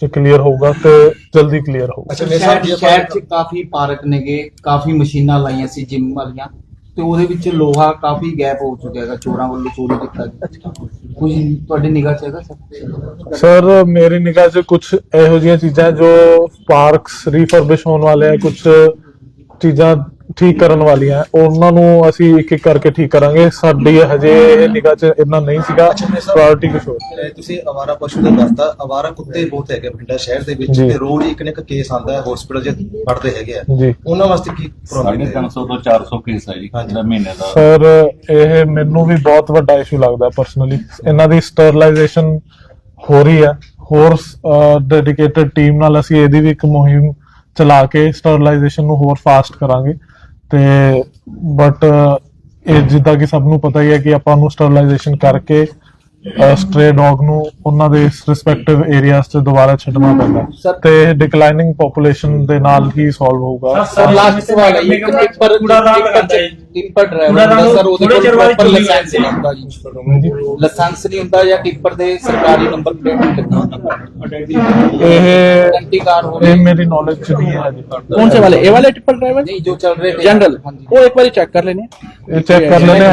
ਚ ਕਲੀਅਰ ਹੋਊਗਾ ਤੇ ਜਲਦੀ ਕਲੀਅਰ ਹੋਊਗਾ। ਅੱਛਾ ਮੇਰੇ ਸਾਹਿਬ ਸ਼ਹਿਰ ਜੀ ਸ਼ਹਿਰ 'ਚ ਕਾਫੀ ਪਾਰਕ ਨੇਗੇ ਕਾਫੀ ਮਸ਼ੀਨਾਂ ਲਾਈਆਂ ਸੀ ਜਿਮ ਵਾਲੀਆਂ ਤੇ ਉਹਦੇ ਵਿੱਚ ਲੋਹਾ ਕਾਫੀ ਗੈਪ ਹੋ ਚੁੱਕਿਆ ਹੈਗਾ ਚੋਰਾਂ ਵੱਲੋਂ ਚੋਰੀ ਕੀਤਾ ਗਿਆ। ਕੁਝ ਤੁਹਾਡੀ ਨਿਗਾਹ 'ਚ ਹੈਗਾ ਸਰ? ਸਰ ਮੇਰੀ ਨਿਗਾਹ 'ਚ ਕੁਝ ਇਹੋ ਜਿਹੀਆਂ ਚੀਜ਼ਾਂ ਜੋ ਪਾਰਕਸ ਰੀਫਰਬਿਸ਼ ਹੋਣ ਵਾਲੇ ਆ ਕੁਝ ਚੀਜ਼ਾਂ ਠੀਕ ਕਰਨ ਵਾਲੀਆਂ। ਉਹਨਾਂ ਨੂੰ ਅਸੀਂ ਇੱਕ ਇੱਕ ਕਰਕੇ ਠੀਕ ਕਰਾਂਗੇ। ਸਾਡੀ ਹਜੇ ਇਹ ਨਿਗਾਹ 'ਚ ਇੰਨਾ ਨਹੀਂ ਸੀਗਾ। ਪ੍ਰਾਇੋਰਟੀ ਕੁਝ ਹੋਰ। ਤੁਸੀਂ ਅਵਾਰਾ ਪਸ਼ੂ ਦਾ ਦੱਸਦਾ ਅਵਾਰਾ ਕੁੱਤੇ ਬਹੁਤ ਹੈਗੇ ਬਠਿੰਡਾ ਸ਼ਹਿਰ ਦੇ ਵਿੱਚ ਜੀ। ਤੇ ਰੋਜ਼ ਇੱਕ ਨਾ ਇੱਕ ਕੇਸ ਆਂਦਾ ਹੈ ਹਸਪੀਟਲ 'ਚ ਫੜਦੇ ਹੈਗੇ ਆ। ਜੀ। ਉਹਨਾਂ ਵਾਸਤੇ ਕੀ ਪ੍ਰੋਬਲਮ ਹੈ? 300 ਤੋਂ 400 ਕੇਸ ਹੈ ਜੀ। ਜਿਹੜਾ ਮਹੀਨੇ ਦਾ। ਸਰ ਇਹ ਮੈਨੂੰ ਵੀ ਬਹੁਤ ਵੱਡਾ ਇਸ਼ੂ ਲੱਗਦਾ ਪਰਸਨਲੀ ਇਹਨਾਂ ਦੀ ਸਟਰਲਾਈਜੇਸ਼ਨ ਹੋ ਰਹੀ ਹੈ। ਹੋਰ ਡੈਡੀਕੇਟਿਡ ਟੀਮ ਨਾਲ ਅਸੀਂ ਇਹਦੀ ਵੀ ਇੱਕ ਮੁਹਿੰਮ ਚਲਾ ਕੇ ਸਟਰਲਾਈਜੇਸ਼ਨ ਨੂੰ ਹੋਰ ਫਾਸਟ ਕਰਾਂਗੇ। ਤੇ ਬਟ ਇਹ ਜਿੱਦਾਂ ਕਿ ਸਭ ਨੂੰ ਪਤਾ ਹੀ ਹੈ ਕਿ ਆਪਾਂ ਨੂੰ ਸਟਰਲਾਈਜੇਸ਼ਨ ਕਰਕੇ ਸਟ੍ਰੇ ਡੌਗ ਨੂੰ ਉਹਨਾਂ ਦੇ ਰਿਸਪੈਕਟਿਵ ਏਰੀਆਜ਼ 'ਚ ਦੁਬਾਰਾ ਛੱਡਣਾ ਪੈਂਦਾ। ਤੇ ਡਿਕਲਾਈਨਿੰਗ ਪੋਪੂਲੇਸ਼ਨ ਦੇ ਨਾਲ ਹੀ ਸੋਲਵ ਹੋਊਗਾ? ਸਰ ਲਾਸਟ ਸਵਾਲ ਹੈ ਇੱਕ ਪਰ ਕੂੜਾਦਾਨ ਲਗਾਉਂਦਾ ਹੈ ਟਿੱਪਰ ਡਰਾਈਵਰ ਦਾ ਸਰ ਉਹਦੇ ਕੋਲ ਪ੍ਰੋਪਰ ਲਾਇਸੈਂਸ ਨਹੀਂ ਹੁੰਦਾ ਜੀ। ਲਾਇਸੈਂਸ ਨਹੀਂ ਹੁੰਦਾ ਜਾਂ ਟਿੱਪਰ ਦੇ ਸਰਕਾਰੀ ਨੰਬਰ ਪਲੇਟ ਨਹੀਂ ਲੱਗੀ ਇਹ ਗਰੰਟੀ ਕਾਰ ਹੋਵੇ ਇਹ ਮੇਰੀ ਨੌਲੇਜ ਚ ਨਹੀਂ ਹੈ ਜੀ। ਕੌਣ ਸੇ ਵਾਲੇ? ਇਹ ਵਾਲੇ ਟਿੱਪਰ ਡਰਾਈਵਰ ਨਹੀਂ ਜੋ ਚੱਲ ਰਹੇ ਜਨਰਲ ਉਹ ਇੱਕ ਵਾਰੀ ਚੈੱਕ ਕਰ ਲੈਣੇ ਚੈੱਕ ਕਰ ਲੈਣੇ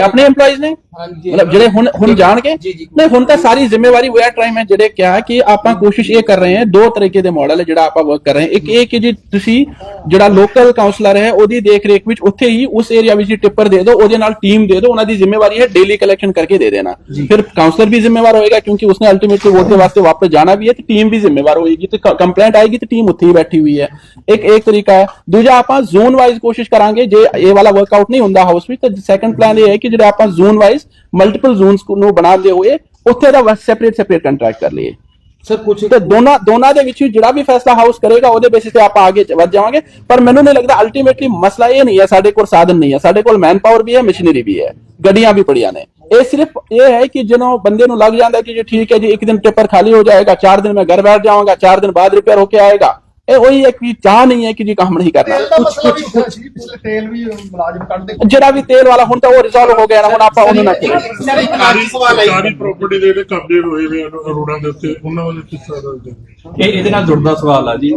ਆਪਣੇ EMPLOYEES ਨੇ? जी ਮਤਲਬ ਜਿਹੜੇ ਹੁਣ ਹੁਣ ਜਾਣ ਕੇ ਜੀ, ਜੀ। ਨਹੀਂ ਹੁਣ ਤਾਂ ਸਾਰੀ ਜ਼ਿੰਮੇਵਾਰੀ ਵੇਅਰ ਟਾਈਮ ਹੈ ਜਿਹੜੇ ਕਿਹਾ ਕਿ ਆਪਾਂ ਕੋਸ਼ਿਸ਼ ਇਹ ਕਰ ਰਹੇ ਹਾਂ ਦੋ ਤਰੀਕੇ ਦੇ ਮਾਡਲ ਹੈ ਜਿਹੜਾ ਆਪਾਂ ਵਰਕ ਕਰ ਰਹੇ ਹਾਂ। ਇੱਕ ਇਹ ਕਿ ਜੀ ਤੁਸੀਂ ਜਿਹੜਾ ਲੋਕਲ ਕਾਉਂਸਲਰ ਹੈ ਉਹਦੀ ਦੇਖ ਰੇਖ ਵਿੱਚ ਉੱਥੇ ਹੀ ਉਸ ਏਰੀਆ ਵਿੱਚ ਟਿੱਪਰ ਦੇ ਦਿਓ ਉਹਦੇ ਨਾਲ ਟੀਮ ਦੇ ਦਿਓ ਉਹਨਾਂ ਦੀ ਜ਼ਿੰਮੇਵਾਰੀ ਹੈ ਡੇਲੀ ਕਲੈਕਸ਼ਨ ਕਰਕੇ ਦੇ ਦੇਣਾ। ਫਿਰ ਕਾਉਂਸਲਰ ਵੀ ਜ਼ਿੰਮੇਵਾਰ ਹੋਏਗਾ ਕਿਉਂਕਿ ਉਸਨੇ ਅਲਟੀਮੇਟਲੀ ਵੋਟ ਦੇ ਵਾਸਤੇ ਵਾਪਸ ਜਾਣਾ ਵੀ ਹੈ ਤੇ ਟੀਮ ਵੀ ਜ਼ਿੰਮੇਵਾਰ ਹੋਏਗੀ ਤੇ ਕੰਪਲੇਂਟ ਆਏਗੀ ਤੇ ਟੀਮ ਉੱਥੇ ਹੀ ਬੈਠੀ ਹੋਈ ਹੈ। ਇੱਕ ਇੱਕ ਤਰੀਕਾ ਹੈ। ਦੂਜਾ ਆਪਾਂ ਜ਼ੋਨ ਵਾਈਜ਼ ਕੋਸ਼ਿਸ਼ ਕਰਾਂਗੇ ਜੇ ਇਹ ਵਾਲਾ ਵਰਕਆਊਟ ਨਹੀਂ ਹੁੰਦਾ ਹਾਊਸ ਵਿੱਚ ਤਾਂ ਸੈਕੰਡ ਪਲਾਨ ਇਹ ਹੈ ਕਿ ਜਿਹੜਾ ਆਪਾਂ ਜ਼ੋਨ ਵਾਈਜ਼ ਮਲਟੀਪਲ ਜ਼ੋਨਸ ਨੂੰ ਬਣਾਉਂਦੇ ਹੋਏ ਉੱਥੇ ਦਾ ਸੈਪਰੇਟ ਸੈਪਰੇਟ ਕੰਟਰੈਕਟ ਕਰ ਲਈਏ। ਸਰ ਕੁਝ ਤੇ ਦੋਨਾਂ ਦੋਨਾਂ ਦੇ ਵਿੱਚ ਜਿਹੜਾ ਵੀ ਫੈਸਲਾ ਹਾਊਸ ਕਰੇਗਾ ਉਹਦੇ ਬੇਸਿਸ ਤੇ ਆਪਾਂ ਅੱਗੇ ਵੱਧ ਜਾਵਾਂਗੇ। ਪਰ ਮੈਨੂੰ ਨਹੀਂ ਲੱਗਦਾ ਅਲਟੀਮੇਟਲੀ ਮਸਲਾ ਇਹ ਨਹੀਂ ਹੈ ਸਾਡੇ ਕੋਲ ਸਾਧਨ ਨਹੀਂ ਹੈ। ਸਾਡੇ ਕੋਲ ਮੈਨ ਪਾਵਰ ਵੀ ਹੈ ਮਸ਼ੀਨਰੀ ਵੀ ਹੈ। ਗੱਡੀਆਂ ਵੀ ਪੜੀਆਂ ਨੇ। ਇਹ ਸਿਰਫ ਇਹ ਹੈ ਕਿ ਜਦੋਂ ਬੰਦੇ ਨੂੰ ਲੱਗ ਜਾਂਦਾ ਕਿ ਜੀ ਠੀਕ ਹੈ ਜੀ ਇੱਕ ਦਿਨ ਟਿੱਪਰ ਖਾਲੀ ਹੋ ਜਾਏਗਾ 4 ਦਿਨ ਮੈਂ ਘਰ ਬੈਠ ਜਾਵਾਂਗਾ 4 ਦਿਨ ਬਾਅਦ ਰਿਪੇਅਰ ਹੋ ਕੇ ਆਏਗਾ ਇਹ ਉਹੀ ਹੈ ਕਿ ਚਾਹ ਨਹੀਂ ਹੈ ਕਿ ਜੀ ਕੰਮ ਨਹੀਂ ਕਰਨਾ। ਤੇਲ ਦਾ ਮਸਲਾ ਵੀ ਉੱਠਿਆ ਸੀ ਪਿਛਲੇ ਤੇਲ ਵੀ ਮੁਲਾਜ਼ਮ ਕੱਢਦੇ ਜਿਹੜਾ ਵੀ ਤੇਲ ਵਾਲਾ ਹੁਣ ਤਾਂ ਉਹ ਰਿਜ਼ੋਲਵ ਹੋ ਗਿਆ ਨਾ ਹੁਣ ਆਪਾਂ ਉਹਨੂੰ ਨਾ ਕਰੀਏ। ਸਾਰੀ ਪ੍ਰਾਪਰਟੀ ਦੇ ਜਿਹੜੇ ਕਬਜ਼ੇ ਹੋਏ ਵੇ ਆ ਰੋਡਾਂ ਦੇ ਉੱਤੇ ਉਹਨਾਂ ਵੱਲ ਕਿਸ ਤਰ੍ਹਾਂ ਦਾ ਇਹ ਇਹਦੇ ਨਾਲ ਜੁੜਦਾ ਸਵਾਲ ਆ ਜੀ।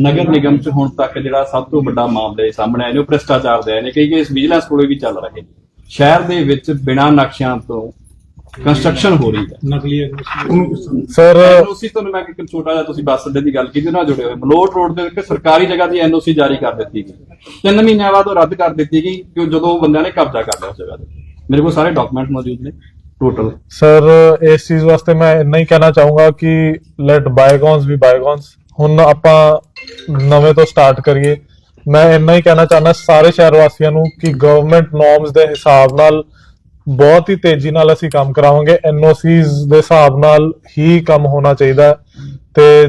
ਨਗਰ ਨਿਗਮ ਚ ਹੁਣ ਤੱਕ ਜਿਹੜਾ ਸਭ ਤੋਂ ਵੱਡਾ ਮਾਮਲਾ ਸਾਹਮਣੇ ਆਇਆ ਨੇ ਉਹ ਭ੍ਰਿਸ਼ਟਾਚਾਰ ਦੇ ਆਏ ਨੇ। ਕਈ ਕੇਸ ਵਿਜੀਲੈਂਸ ਕੋਲੇ ਵੀ ਚੱਲ ਰਹੇ ਨੇ। ਸ਼ਹਿਰ ਦੇ ਵਿੱਚ ਬਿਨਾਂ ਨਕਸ਼ਿਆਂ ਤੋਂ ਕੰਸਟਰਕਸ਼ਨ ਹੋ ਰਹੀ ਹੈ। ਨਕਲੀ ਸਰ ਐਨਓਸੀ ਤੁਹਾਨੂੰ ਮੈਂ ਇੱਕ ਛੋਟਾ ਜਿਹਾ ਤੁਸੀਂ ਬੱਸ ਅੱਡੇ ਦੀ ਗੱਲ ਕੀਤੀ ਨਾਲ ਜੁੜੇ ਹੋਏ। ਮਲੋਟ ਰੋਡ ਦੇ ਉੱਤੇ ਸਰਕਾਰੀ ਜਗ੍ਹਾ ਦੀ ਐਨਓਸੀ ਜਾਰੀ ਕਰ ਦਿੱਤੀ ਗਈ। ਤਿੰਨ ਮਹੀਨਿਆਂ ਬਾਅਦ ਉਹ ਰੱਦ ਕਰ ਦਿੱਤੀ ਗਈ ਕਿ ਜਦੋਂ ਉਹ ਬੰਦਿਆਂ ਨੇ ਕਬਜ਼ਾ ਕਰ ਲਿਆ ਉਸ ਜਗ੍ਹਾ ਤੇ। ਮੇਰੇ ਕੋਲ ਸਾਰੇ ਡਾਕੂਮੈਂਟ ਮੌਜੂਦ ਨੇ ਟੋਟਲ ਸਰ ਇਸ ਚੀਜ਼ ਵਾਸਤੇ ਮੈਂ ਇੰਨਾ ਹੀ ਕਹਿਣਾ ਚਾਹੂੰਗਾ ਕਿ ਲੈਟ ਬਾਇਗੋਨਸ ਵੀ ਬਾਇਗੋਨਸ ਹੁਣ ਆਪਾਂ ਨਵੇਂ ਤੋਂ ਸਟਾਰਟ ਕਰੀਏ। ਮੈਂ ਇੰਨਾ ਹੀ ਕਹਿਣਾ ਚਾਹਨਾ ਸਾਰੇ ਸ਼ਹਿਰ ਵਾਸੀਆਂ ਨੂੰ ਕਿ ਗਵਰਨਮੈਂਟ ਨੋਰਮਸ ਦੇ ਹਿਸਾਬ ਨਾਲ ਬਹੁਤ ਹੀ ਤੇਜ਼ੀ ਨਾਲ ਅਸੀਂ ਕੰਮ ਕਰਾਵਾਂਗੇ। ਐਨਓਸੀਜ਼ ਦੇ ਹਿਸਾਬ ਨਾਲ ਹੀ ਕੰਮ ਹੋਣਾ ਚਾਹੀਦਾ ਤੇ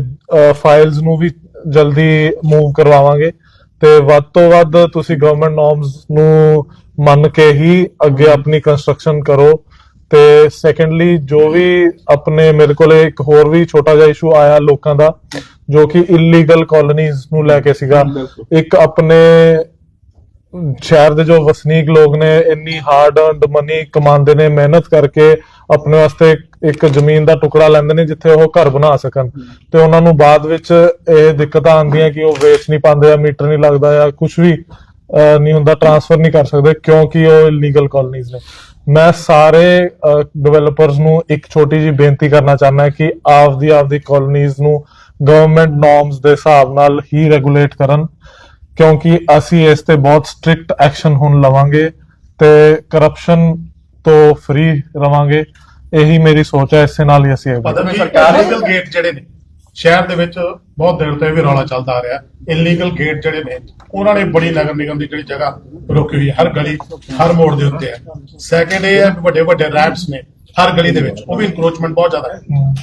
ਫਾਈਲਸ ਨੂੰ ਵੀ ਜਲਦੀ ਮੂਵ ਕਰਵਾਵਾਂਗੇ। ਤੇ ਵੱਧ ਤੋਂ ਵੱਧ ਤੁਸੀਂ ਗਵਰਨਮੈਂਟ ਨੋਰਮਸ ਨੂੰ ਮੰਨ ਕੇ ਹੀ ਅੱਗੇ ਆਪਣੀ ਕੰਸਟਰਕਸ਼ਨ ਕਰੋ। ਤੇ ਸੈਕੰਡਲੀ ਜੋ ਵੀ ਆਪਣੇ ਮੇਰੇ ਕੋਲੇ ਇੱਕ ਹੋਰ ਵੀ ਛੋਟਾ ਜਿਹਾ ਇਸ਼ੂ ਆਇਆ ਲੋਕਾਂ ਦਾ ਜੋ ਕਿ ਇਲੀਗਲ ਕਾਲੋਨੀਜ਼ ਨੂੰ ਲੈ ਕੇ ਸੀਗਾ। ਇੱਕ ਆਪਣੇ ਸ਼ਹਿਰ ਦੇ ਜੋ ਵਸਨੀਕ ਲੋਕ ਨੇ, ਇੰਨੀ ਹਾਰਡ ਅਰਨਡ ਮਨੀ ਕਮਾਉਂਦੇ ਨੇ, ਮਿਹਨਤ ਕਰਕੇ ਆਪਣੇ ਵਾਸਤੇ ਇੱਕ ਜ਼ਮੀਨ ਦਾ ਟੁਕੜਾ ਲੈਂਦੇ ਨੇ ਜਿੱਥੇ ਉਹ ਘਰ ਬਣਾ ਸਕਣ। ਤੇ ਉਹਨਾਂ ਨੂੰ ਬਾਅਦ ਵਿੱਚ ਇਹ ਦਿੱਕਤਾਂ ਆਉਂਦੀਆਂ ਕਿ ਉਹ ਵੇਚ ਨਹੀਂ ਪਾਉਂਦੇ ਜਾਂ ਮੀਟਰ ਨਹੀਂ ਲੱਗਦਾ ਜਾਂ ਕੁਝ ਵੀ ਨਹੀਂ ਹੁੰਦਾ ਟ੍ਰਾਂਸਫਰ ਨਹੀਂ ਕਰ ਸਕਦੇ, ਕਿਉਂਕਿ ਉਹ ਇਲੀਗਲ ਕਾਲੋਨੀਜ਼ ਨੇ। ਮੈਂ ਸਾਰੇ ਡਿਵੈਲਪਰਸ ਨੂੰ ਇੱਕ ਛੋਟੀ ਜੀ ਬੇਨਤੀ ਕਰਨਾ ਚਾਹੁੰਦਾ ਕਿ ਆਪਦੀ ਆਪਦੀ ਕਾਲੋਨੀਜ਼ ਨੂੰ ਗਵਰਨਮੈਂਟ ਨੋਰਮਸ ਦੇ ਹਿਸਾਬ ਨਾਲ ਹੀ ਰੈਗੂਲੇਟ ਕਰਨ। ਕਿਉਂਕਿ ਅਸੀਂ ਇਸ ਤੇ ਬਹੁਤ ਸਟ੍ਰਿਕਟ ਐਕਸ਼ਨ ਹੁਣ ਲਵਾਂਗੇ ਤੇ ਕਰਪਸ਼ਨ ਤੋਂ ਫ੍ਰੀ ਰਵਾਂਗੇ। ਇਹੀ ਮੇਰੀ ਸੋਚ ਹੈ ਇਸੇ ਨਾਲ ਹੀ ਅਸੀਂ ਅੱਗੇ ਪਤਾ ਨਹੀਂ ਸਰਕਾਰ ਲੀਗਲ ਗੇਟ ਜਿਹੜੇ ਨੇ ਸ਼ਹਿਰ ਦੇ ਵਿੱਚ ਬਹੁਤ ਦੇਰ ਤੋਂ ਇਹ ਵੀ ਰੌਲਾ ਚੱਲਦਾ ਆ ਰਿਹਾ। ਇਲੀਗਲ ਗੇਟ ਜਿਹੜੇ ਨੇ ਉਹਨਾਂ ਨੇ ਬੜੀ ਨਗਰ ਨਿਗਮ ਦੀ ਜਿਹੜੀ ਜਗ੍ਹਾ ਰੋਕੀ ਹੋਈ ਹਰ ਗਲੀ ਹਰ ਮੋੜ ਦੇ ਉੱਤੇ ਹੈ ਸੈਕੰਡ ਇਹ ਹੈ ਵੱਡੇ ਵੱਡੇ ਰੈਂਪਸ ਨੇ। ਹਰ ਗਲੀ ਦੇ ਵਿੱਚ। ਉਹ ਵੀ ਇਨਕਰੋਚਮੈਂਟ ਬਹੁਤ ਜ਼ਿਆਦਾ ਹੈ।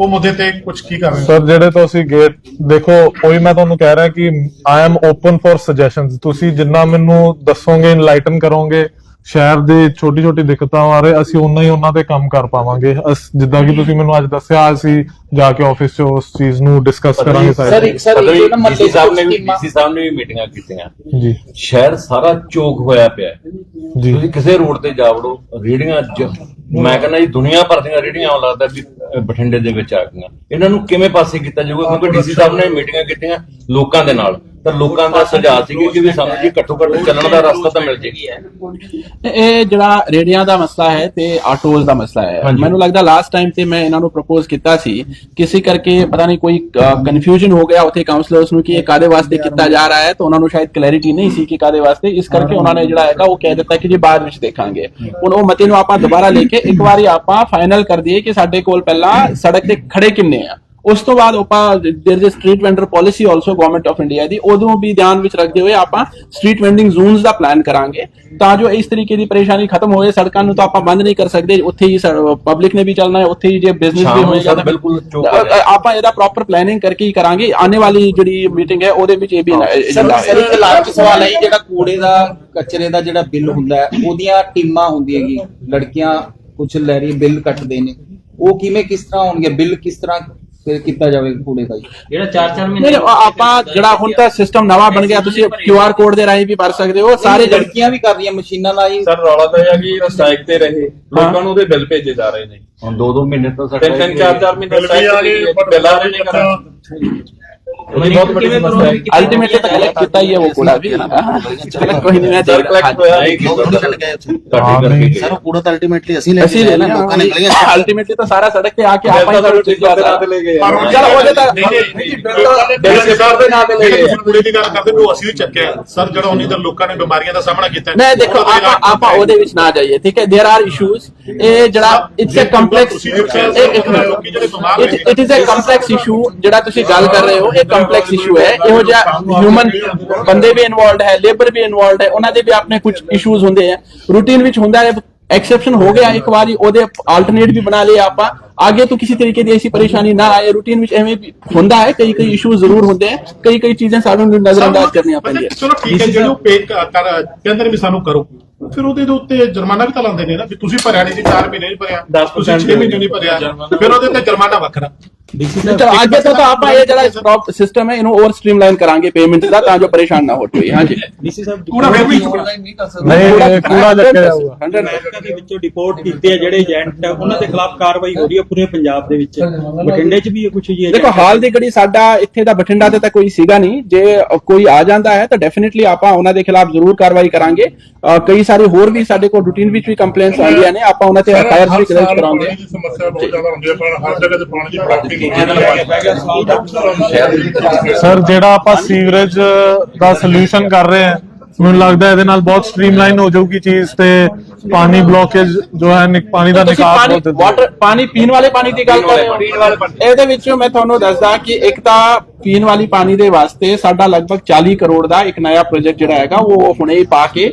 ਉਹ ਮੁੱਦੇ ਤੇ ਕੁਝ ਕੀ ਕਰ ਰਹੇ ਹੋ? ਸਰ ਜਿਹੜੇ ਤੁਸੀਂ ਗੇਟ ਦੇਖੋ ਉਹੀ ਮੈਂ ਤੁਹਾਨੂੰ ਕਹਿ ਰਿਹਾ ਕਿ I am open for suggestions ਤੁਸੀਂ ਜਿੰਨਾ ਮੈਨੂੰ ਦੱਸੋਗੇ ਇਨਲਾਈਟਨ ਕਰੋਗੇ ਸ਼ਹਿਰ ਦੇ ਛੋਟੀ ਛੋਟੀ ਦਿੱਕਤਾਂ ਬਾਰੇ ਅਸੀਂ ਉਨਾ ਹੀ ਉਹਨਾਂ ਤੇ ਕੰਮ ਕਰ ਪਾਵਾਂਗੇ। ਅਸ- ਜਿੱਦਾਂ ਕਿ ਤੁਸੀਂ ਮੈਨੂੰ ਅੱਜ ਦੱਸਿਆ ਅਸੀਂ ਜਾ ਕੇ ਆਫਿਸ 'ਚ ਉਸ ਚੀਜ਼ ਨੂੰ ਡਿਸਕਸ ਕਰਾਂਗੇ ਸਰ। ਸਾਰੇ ਇਹ ਨਾ ਮੱਲੇ ਸਾਹਿਬ ਨੇ ਵੀ ਡੀਸੀ ਸਾਹਿਬ ਨੇ ਵੀ ਮੀਟਿੰਗਾਂ ਕੀਤੀਆਂ। ਜੀ। ਸ਼ਹਿਰ ਸਾਰਾ ਚੋਕ ਹੋਇਆ ਪਿਆ। ਹੈ। ਜੀ। ਤੁਸੀਂ ਕਿਸੇ ਰੋਡ ਤੇ ਜਾ ਵੜੋ ਰੇੜੀਆਂ ਜ- ਮੈਂ ਕਹਿੰਦਾ ਜੀ ਦੁਨੀਆ ਭਰ ਦੀਆਂ ਰੇੜੀਆਂ ਆਉਣ ਲੱਗਦਾ ਵੀ ਬਠਿੰਡੇ ਦੇ ਵਿੱਚ ਆ ਗਈਆਂ। ਇਹਨਾਂ ਨੂੰ ਕਿਵੇਂ ਪਾਸੇ ਕੀਤਾ ਜਾਊਗਾ? ਕਿਉਂਕਿ ਡੀਸੀ ਸਾਹਿਬ ਨੇ ਮੀਟਿੰਗਾਂ ਕੀਤੀਆਂ ਲੋਕਾਂ ਦੇ ਨਾਲ। ਤਾਂ ਲੋਕਾਂ ਦਾ ਸੁਝਾਅ ਸੀ ਕਿ ਵੀ ਸਾਨੂੰ ਜੀ ਘੱਟੋ ਘੱਟ ਚੱਲਣ ਦਾ ਰਸਤਾ ਤਾਂ ਮਿਲ ਜੇਗੀ ਇਹ ਜਿਹੜਾ ਰੇੜੀਆਂ ਦਾ ਮਸਲਾ ਹੈ ਤੇ ਆਟੋਜ਼ ਦਾ ਮਸਲਾ ਹੈ। ਮੈਨੂੰ ਲੱਗਦਾ ਲਾਸਟ ਟਾਈਮ ਤੇ ਮੈਂ ਇਹਨਾਂ ਨੂੰ ਪ੍ਰਪੋਜ਼ ਕੀਤਾ ਸੀ। ਕਿਸੇ ਕਰਕੇ ਪਤਾ ਨਹੀਂ ਕੋਈ ਕਨਫਿਊਜ਼ਨ ਹੋ ਗਿਆ ਉੱਥੇ ਕਾਉਂਸਲਰਸ ਨੂੰ ਕਿ ਇਹ ਕਾਦੇ ਵਾਸਤੇ ਕੀਤਾ ਜਾ ਰਿਹਾ ਹੈ ਤਾਂ ਉਹਨਾਂ ਨੂੰ ਸ਼ਾਇਦ ਕਲੈਰਿਟੀ ਨਹੀਂ ਸੀ ਕਿ ਕਾਦੇ ਵਾਸਤੇ। ਇਸ ਕਰਕੇ ਉਹਨਾਂ ਨੇ ਜਿਹੜਾ ਹੈਗਾ ਉਹ ਕਹਿ ਦਿੱਤਾ ਕਿ ਜੀ ਬਾਅਦ ਵਿੱਚ ਦੇਖਾਂਗੇ। ਹੁਣ ਉਹ ਮਤੇ ਨੂੰ ਆਪਾਂ ਦੁਬਾਰਾ ਲੈ ਕੇ ਇੱਕ ਵਾਰੀ ਆਪਾਂ ਫਾਈਨਲ ਕਰ ਦਈਏ ਕਿ ਸਾਡੇ ਕੋਲ ਪਹਿਲਾਂ ਸੜਕ ਤੇ ਖੜੇ ਕਿੰਨੇ ਆ। ਉਸ ਤੋਂ ਬਾਅਦ ਆਪਾਂ there is street vendor policy also government of India ਦੀ ਉਦੋਂ ਵੀ ਧਿਆਨ ਵਿੱਚ ਰੱਖਦੇ ਹੋਏ ਆਪਾਂ ਸਟਰੀਟ ਵੈਂਡਿੰਗ ਜ਼ੋਨਸ ਦਾ ਪਲਾਨ ਕਰਾਂਗੇ ਤਾਂ ਜੋ ਇਸ ਤਰੀਕੇ ਦੀ ਪਰੇਸ਼ਾਨੀ ਖਤਮ ਹੋਏ ਸੜਕਾਂ ਨੂੰ ਤਾਂ ਆਪਾਂ ਬੰਦ ਨਹੀਂ ਕਰ ਸਕਦੇ ਉੱਥੇ ਹੀ ਪਬਲਿਕ ਨੇ ਵੀ ਚੱਲਣਾ ਹੈ ਉੱਥੇ ਹੀ ਜੇ ਬਿਜ਼ਨਸ ਸ਼ਾਮ ਵੀ ਨੂੰ ਹੋਏਗਾ ਸਰ ਤਾਂ ਬਿਲਕੁਲ ਚੌਕ ਅ- ਅ- ਆਪਾਂ ਇਹਦਾ ਪ੍ਰੋਪਰ ਪਲੈਨਿੰਗ ਕਰਕੇ ਹੀ ਕਰਾਂਗੇ ਆਉਣੇ ਵਾਲੀ ਜਿਹੜੀ ਮੀਟਿੰਗ ਹੈ ਉਹਦੇ ਵਿੱਚ ਇਹ ਵੀ ਸਰ ਏਜੰਡਾ ਸਰ ਇੱਕ ਲਾਸਟ ਸਵਾਲ ਹੈ ਜੀ, ਜਿਹੜਾ ਕੂੜੇ ਦਾ ਕਚਰੇ ਦਾ ਜਿਹੜਾ ਬਿੱਲ ਹੁੰਦਾ ਹੈ ਉਹਦੀਆਂ ਟੀਮਾਂ ਹੁੰਦੀਆਂ ਹੈਗੀ ਲੜਕੀਆਂ ਕੁਝ ਲੈ ਰਹੀ ਬਿੱਲ ਕੱਟਦੇ ਨੇ ਉਹ ਕਿਵੇਂ ਕਿਸ ਤਰ੍ਹਾਂ ਹੋਣਗੇ ਬਿੱਲ ਕਿਸ ਤਰ੍ਹਾਂ ਫਿਰ ਕੀਤਾ ਜਾਵੇ ਕੂੜੇ ਦਾ ਜੀ। ਜਿਹੜਾ 4-4 ਨਹੀਂ ਨਹੀਂ, ਆਪਾਂ ਜਿਹੜਾ ਹੁਣ ਤਾਂ ਸਿਸਟਮ ਨਵਾਂ ਬਣ ਗਿਆ ਤੁਸੀਂ ਕਿਊਆਰ ਕੋਡ ਦੇ ਰਾਹੀਂ ਵੀ ਭਰ ਸਕਦੇ ਹੋ ਸਾਰੇ ਲੜਕੀ ਲੜਕੀਆਂ ਵੀ ਕਰ ਰਹੀਆਂ ਮਸ਼ੀਨਾਂ ਨਾਲ ਹੀ। ਸਰ ਰੌਲਾ ਤਾਂ ਇਹ ਆ ਕਿ ਸਟ੍ਰਾਈਕ ਤੇ ਰਹੇ। ਲੋਕਾਂ ਨੂੰ ਉਹਦੇ ਬਿੱਲ ਭੇਜੇ ਜਾ ਰਹੇ ਨੇ। ਹੁਣ 2-2 ਮਹੀਨੇ ਤੋਂ ਤਿੰਨ ਤਿੰਨ ਚਾਰ ਚਾਰ ਮਹੀਨੇ ਸਟ੍ਰਾਈਕ ਤੇ ਰਹੀ ਬਿੱਲ ਆ ਰਹੇ ਨੇ ਘਰਾਂ ਉਹਦੀ ਬਹੁਤ ਵੱਡੀ ਸਮੱਸਿਆ ਹੈ ਅਲਟੀਮੇਟਲੀ ਤਾਂ ਕਲੈਕਟ ਕੀਤਾ ਹੀ ਹੈ ਉਹ ਕੂੜਾ ਵੀ ਚਲੋ ਕੋਈ ਨਹੀਂ ਮੈਂ ਸਰ ਕਲੈਕਟ ਹੋਇਆ ਨਹੀਂ ਕੀਤਾ ਚੱਲ ਗਏ ਉੱਥੇ। ਤੁਹਾਡੇ ਕਰਕੇ ਸਰ ਉਹ ਕੂੜਾ ਤਾਂ ਅਲਟੀਮੇਟਲੀ ਅਸੀਂ ਲੈ ਅਸੀਂ ਕੇ ਲੈ ਜਾਣਾ ਲੋਕਾਂ ਨੇ ਗਲੀਆਂ 'ਚ ਅਲਟੀਮੇਟਲੀ ਤਾਂ ਸਾਰਾ ਸੜਕ ਤੇ ਆ ਕੇ ਆਪਾਂ ਹੀ ਸਾਡੇ ਠੀਕ ਠੇਕੇਦਾਰ ਦੇ ਨਾਂ ਤੇ ਲੈ ਗਏ ਆ। ਚਲੋ ਉਹਦੇ ਤਾਂ ਬਿੱਲ ਸਰਕਾਰ ਦੇ ਨਾਂ ਤੇ ਲੈ ਗਏ ਆ। ਕੂੜੇ ਦੀ ਗੱਲ ਕਰਦੇ ਉਹ ਅਸੀਂ ਵੀ ਚੱਕਿਆ ਸਰ ਜਿਹੜਾ ਉਨੀ ਤਾਂ ਲੋਕਾਂ ਨੇ ਬਿਮਾਰੀਆਂ ਦਾ ਸਾਹਮਣਾ ਕੀਤਾ ਹੈ। ਨਹੀਂ ਦੇਖੋ ਉਹਦਾ ਤਾਂ ਆਪਾਂ ਆਪਾਂ ਉਹਦੇ ਵਿੱਚ ਨਾ ਜਾਈਏ ਠੀਕ ਹੈ देयर आर ਇਸ਼ੂਜ਼ ਇਹ ਜਿਹੜਾ ਇਟਸ ਅ ਕੰਪਲੈਕਸ ਤੁਸੀਂ ਦੇਖਿਆ ਲੋਕੀ ਜਿਹੜੇ ਬਿਮਾਰ ਹੋਏ ਨੇ। It is a complex issue ਜਿਹੜਾ ਤੁਸੀਂ ਗੱਲ ਕਰ ਰਹੇ ਹੋ ਇਹ ਕੰਪਲੈਕਸ ਇਸ਼ੂ ਹੈ। ਇਹੋ ਜਿਹਾ ਹਿਊਮਨ ਬੰਦੇ ਵੀ ਇਨਵੋਲਡ ਹੈ ਲੇਬਰ ਵੀ ਇਨਵੋਲਡ ਹੈ ਉਹਨਾਂ ਦੇ ਵੀ ਆਪਣੇ ਕੁਝ ਇਸ਼ੂਜ਼ ਹੁੰਦੇ ਆ ਰੂਟੀਨ ਵਿੱਚ ਹੁੰਦਾ ਹੈ ਐਕਸੈਪਸ਼ਨ ਹੋ ਗਿਆ ਇੱਕ ਵਾਰੀ ਉਹਦੇ ਆਲਟਰਨੇਟ ਵੀ ਬਣਾ ਲਿਆ ਆਪਾਂ। ਆਗੇ ਤੋਂ ਕਿਸੇ ਤਰੀਕੇ ਦੀ ਐਸੀ ਪਰੇਸ਼ਾਨੀ ਨਾ ਆਏ ਰੂਟੀਨ ਵਿੱਚ ਐਵੇਂ ਵੀ ਹੁੰਦਾ ਹੈ ਕਈ ਕਈ ਇਸ਼ੂ ਜ਼ਰੂਰ ਹੁੰਦੇ ਆ ਕਈ ਕਈ ਚੀਜ਼ਾਂ ਸਾਨੂੰ ਨਜ਼ਰਅੰਦਾਜ਼ ਕਰਨੀਆਂ ਪੈਂਦੀਆਂ। ਚਲੋ ਠੀਕ ਹੈ ਜਿਹੜੇ ਪੇ ਕਰ ਕਹਿੰਦੇ ਨੇ ਵੀ ਸਾਨੂੰ ਕਰੋ। ਫਿਰ ਉਹਦੇ ਦੇ ਉੱਤੇ ਜੁਰਮਾਨਾ ਵੀ ਤਾਂ ਲਾਉਂਦੇ ਨੇ ਨਾ ਵੀ ਤੁਸੀਂ ਭਰਿਆ ਨਹੀਂ ਜੀ 4 ਮਹੀਨੇ ਨਹੀਂ ਭਰਿਆ 10% ਤੁਸੀਂ 6 ਮਹੀਨੇ ਨਹੀਂ ਭਰਿਆ ਫਿਰ ਉਹਦੇ ਤੇ ਜੁਰਮਾਨਾ ਵੱਖਰਾ। ਚਲੋ ਅੱਗੇ ਤੋਂ ਤਾਂ ਆਪਾਂ ਇਹ ਜਿਹੜਾ ਸਿਸਟਮ ਹੈ ਇਹਨੂੰ ਹੋਰ ਸਟ੍ਰੀਮਲਾਈਨ ਕਰਾਂਗੇ ਪੇਮੈਂਟ ਦਾ ਤਾਂ ਜੋ ਪਰੇਸ਼ਾਨ ਨਾ ਹੋ ਕੋਈ ਹਾਂਜੀ। ਕੂੜਾ ਫਿਰ ਵੀ ਨਹੀਂ ਇਹ ਕੂੜਾ ਚੱਕਿਆ ਜਾਊਗਾ 100% ਅਮਰੀਕਾ ਦੇ ਵਿੱਚੋਂ ਡਿਪੋਰਟ ਕੀਤੇ ਆ ਜਿਹੜੇ ਏਜੰਟ ਆ ਉਹਨਾਂ ਦੇ ਖਿਲਾਫ ਕਾਰਵਾਈ ਹੋ ਰਹੀ ਹੈ ਪੂਰੇ ਪੰਜਾਬ ਦੇ ਵਿੱਚ। ਬਠਿੰਡੇ 'ਚ ਵੀ ਇਹ ਕੁਝ ਜੀ ਦੇਖੋ ਹਾਲ ਦੀ ਘੜੀ ਸਾਡਾ ਇੱਥੇ ਦਾ ਬਠਿੰਡਾ ਤੇ ਤਾਂ ਕੋਈ ਸੀਗਾ ਨਹੀਂ। ਜੇ ਕੋਈ ਆ ਜਾਂਦਾ ਹੈ ਤਾਂ ਡੈਫੀਨਿਟਲੀ ਆਪਾਂ ਉਹਨਾਂ ਦੇ ਖਿਲਾਫ ਜ਼ਰੂਰ ਕਾਰਵਾਈ ਕਰਾਂਗੇ। ਕਈ ਸਾਰੇ ਹੋਰ ਵੀ ਸਾਡੇ ਕੋਲ ਰੂਟੀਨ ਵਿੱਚ ਵੀ ਕੰਪਲੇਂਟਸ ਆਉਂਦੀਆਂ ਨੇ ਆਪਾਂ ਉਹਨਾਂ ਤੇ ਹਾਇਰ ਵੀ ਕਲੈਕਟ ਕਰਾਉਂਗੇ ਦੀ ਸਮੱਸਿਆ ਬਹੁਤ ਜ਼ਿਆਦਾ ਹੁੰਦੀ ਹੈ ਪਰ ਹਰ ਜਗ੍ਹਾ ਤੇ ਪਾਣੀ ਦੀ ਪ੍ਰਾਪਤੀ ਹੁੰਦੀ ਹੈ ਸਰ ਜਿਹੜਾ ਆਪਾਂ ਸੀਵਰੇਜ ਦਾ ਸੋਲੂਸ਼ਨ ਕਰ ਰਹੇ ਹਾਂ, ਮੈਨੂੰ ਲੱਗਦਾ ਇਹਦੇ ਨਾਲ ਬਹੁਤ ਸਟ੍ਰੀਮਲਾਈਨ ਹੋ ਜਾਊਗੀ ਚੀਜ਼ ਤੇ ਪਾਣੀ ਬਲੋਕੇਜ ਜੋ ਹੈ ਨਿਕ- ਪਾਣੀ ਦਾ ਤੁਸੀਂ ਨਿਕਾਸ ਪਾਣੀ ਬਹੁਤ ਵਾਟਰ ਪਾਣੀ ਪੀਣ ਵਾਲੇ ਪਾਣੀ ਦੀ ਗੱਲ ਕਰ ਰਹੇ ਹੋ। ਇਹਦੇ ਵਿੱਚ ਮੈਂ ਤੁਹਾਨੂੰ ਦੱਸਦਾ ਕਿ ਇੱਕ ਤਾਂ ਪੀਣ ਵਾਲੀ ਪਾਣੀ ਦੇ ਵਾਸਤੇ ਸਾਡਾ ਲਗਭਗ 40 ਕਰੋੜ ਦਾ ਇੱਕ ਨਵਾਂ ਪ੍ਰੋਜੈਕਟ ਜਿਹੜਾ ਹੈਗਾ ਉਹ ਹੁਣੇ ਹੀ ਪਾ ਕੇ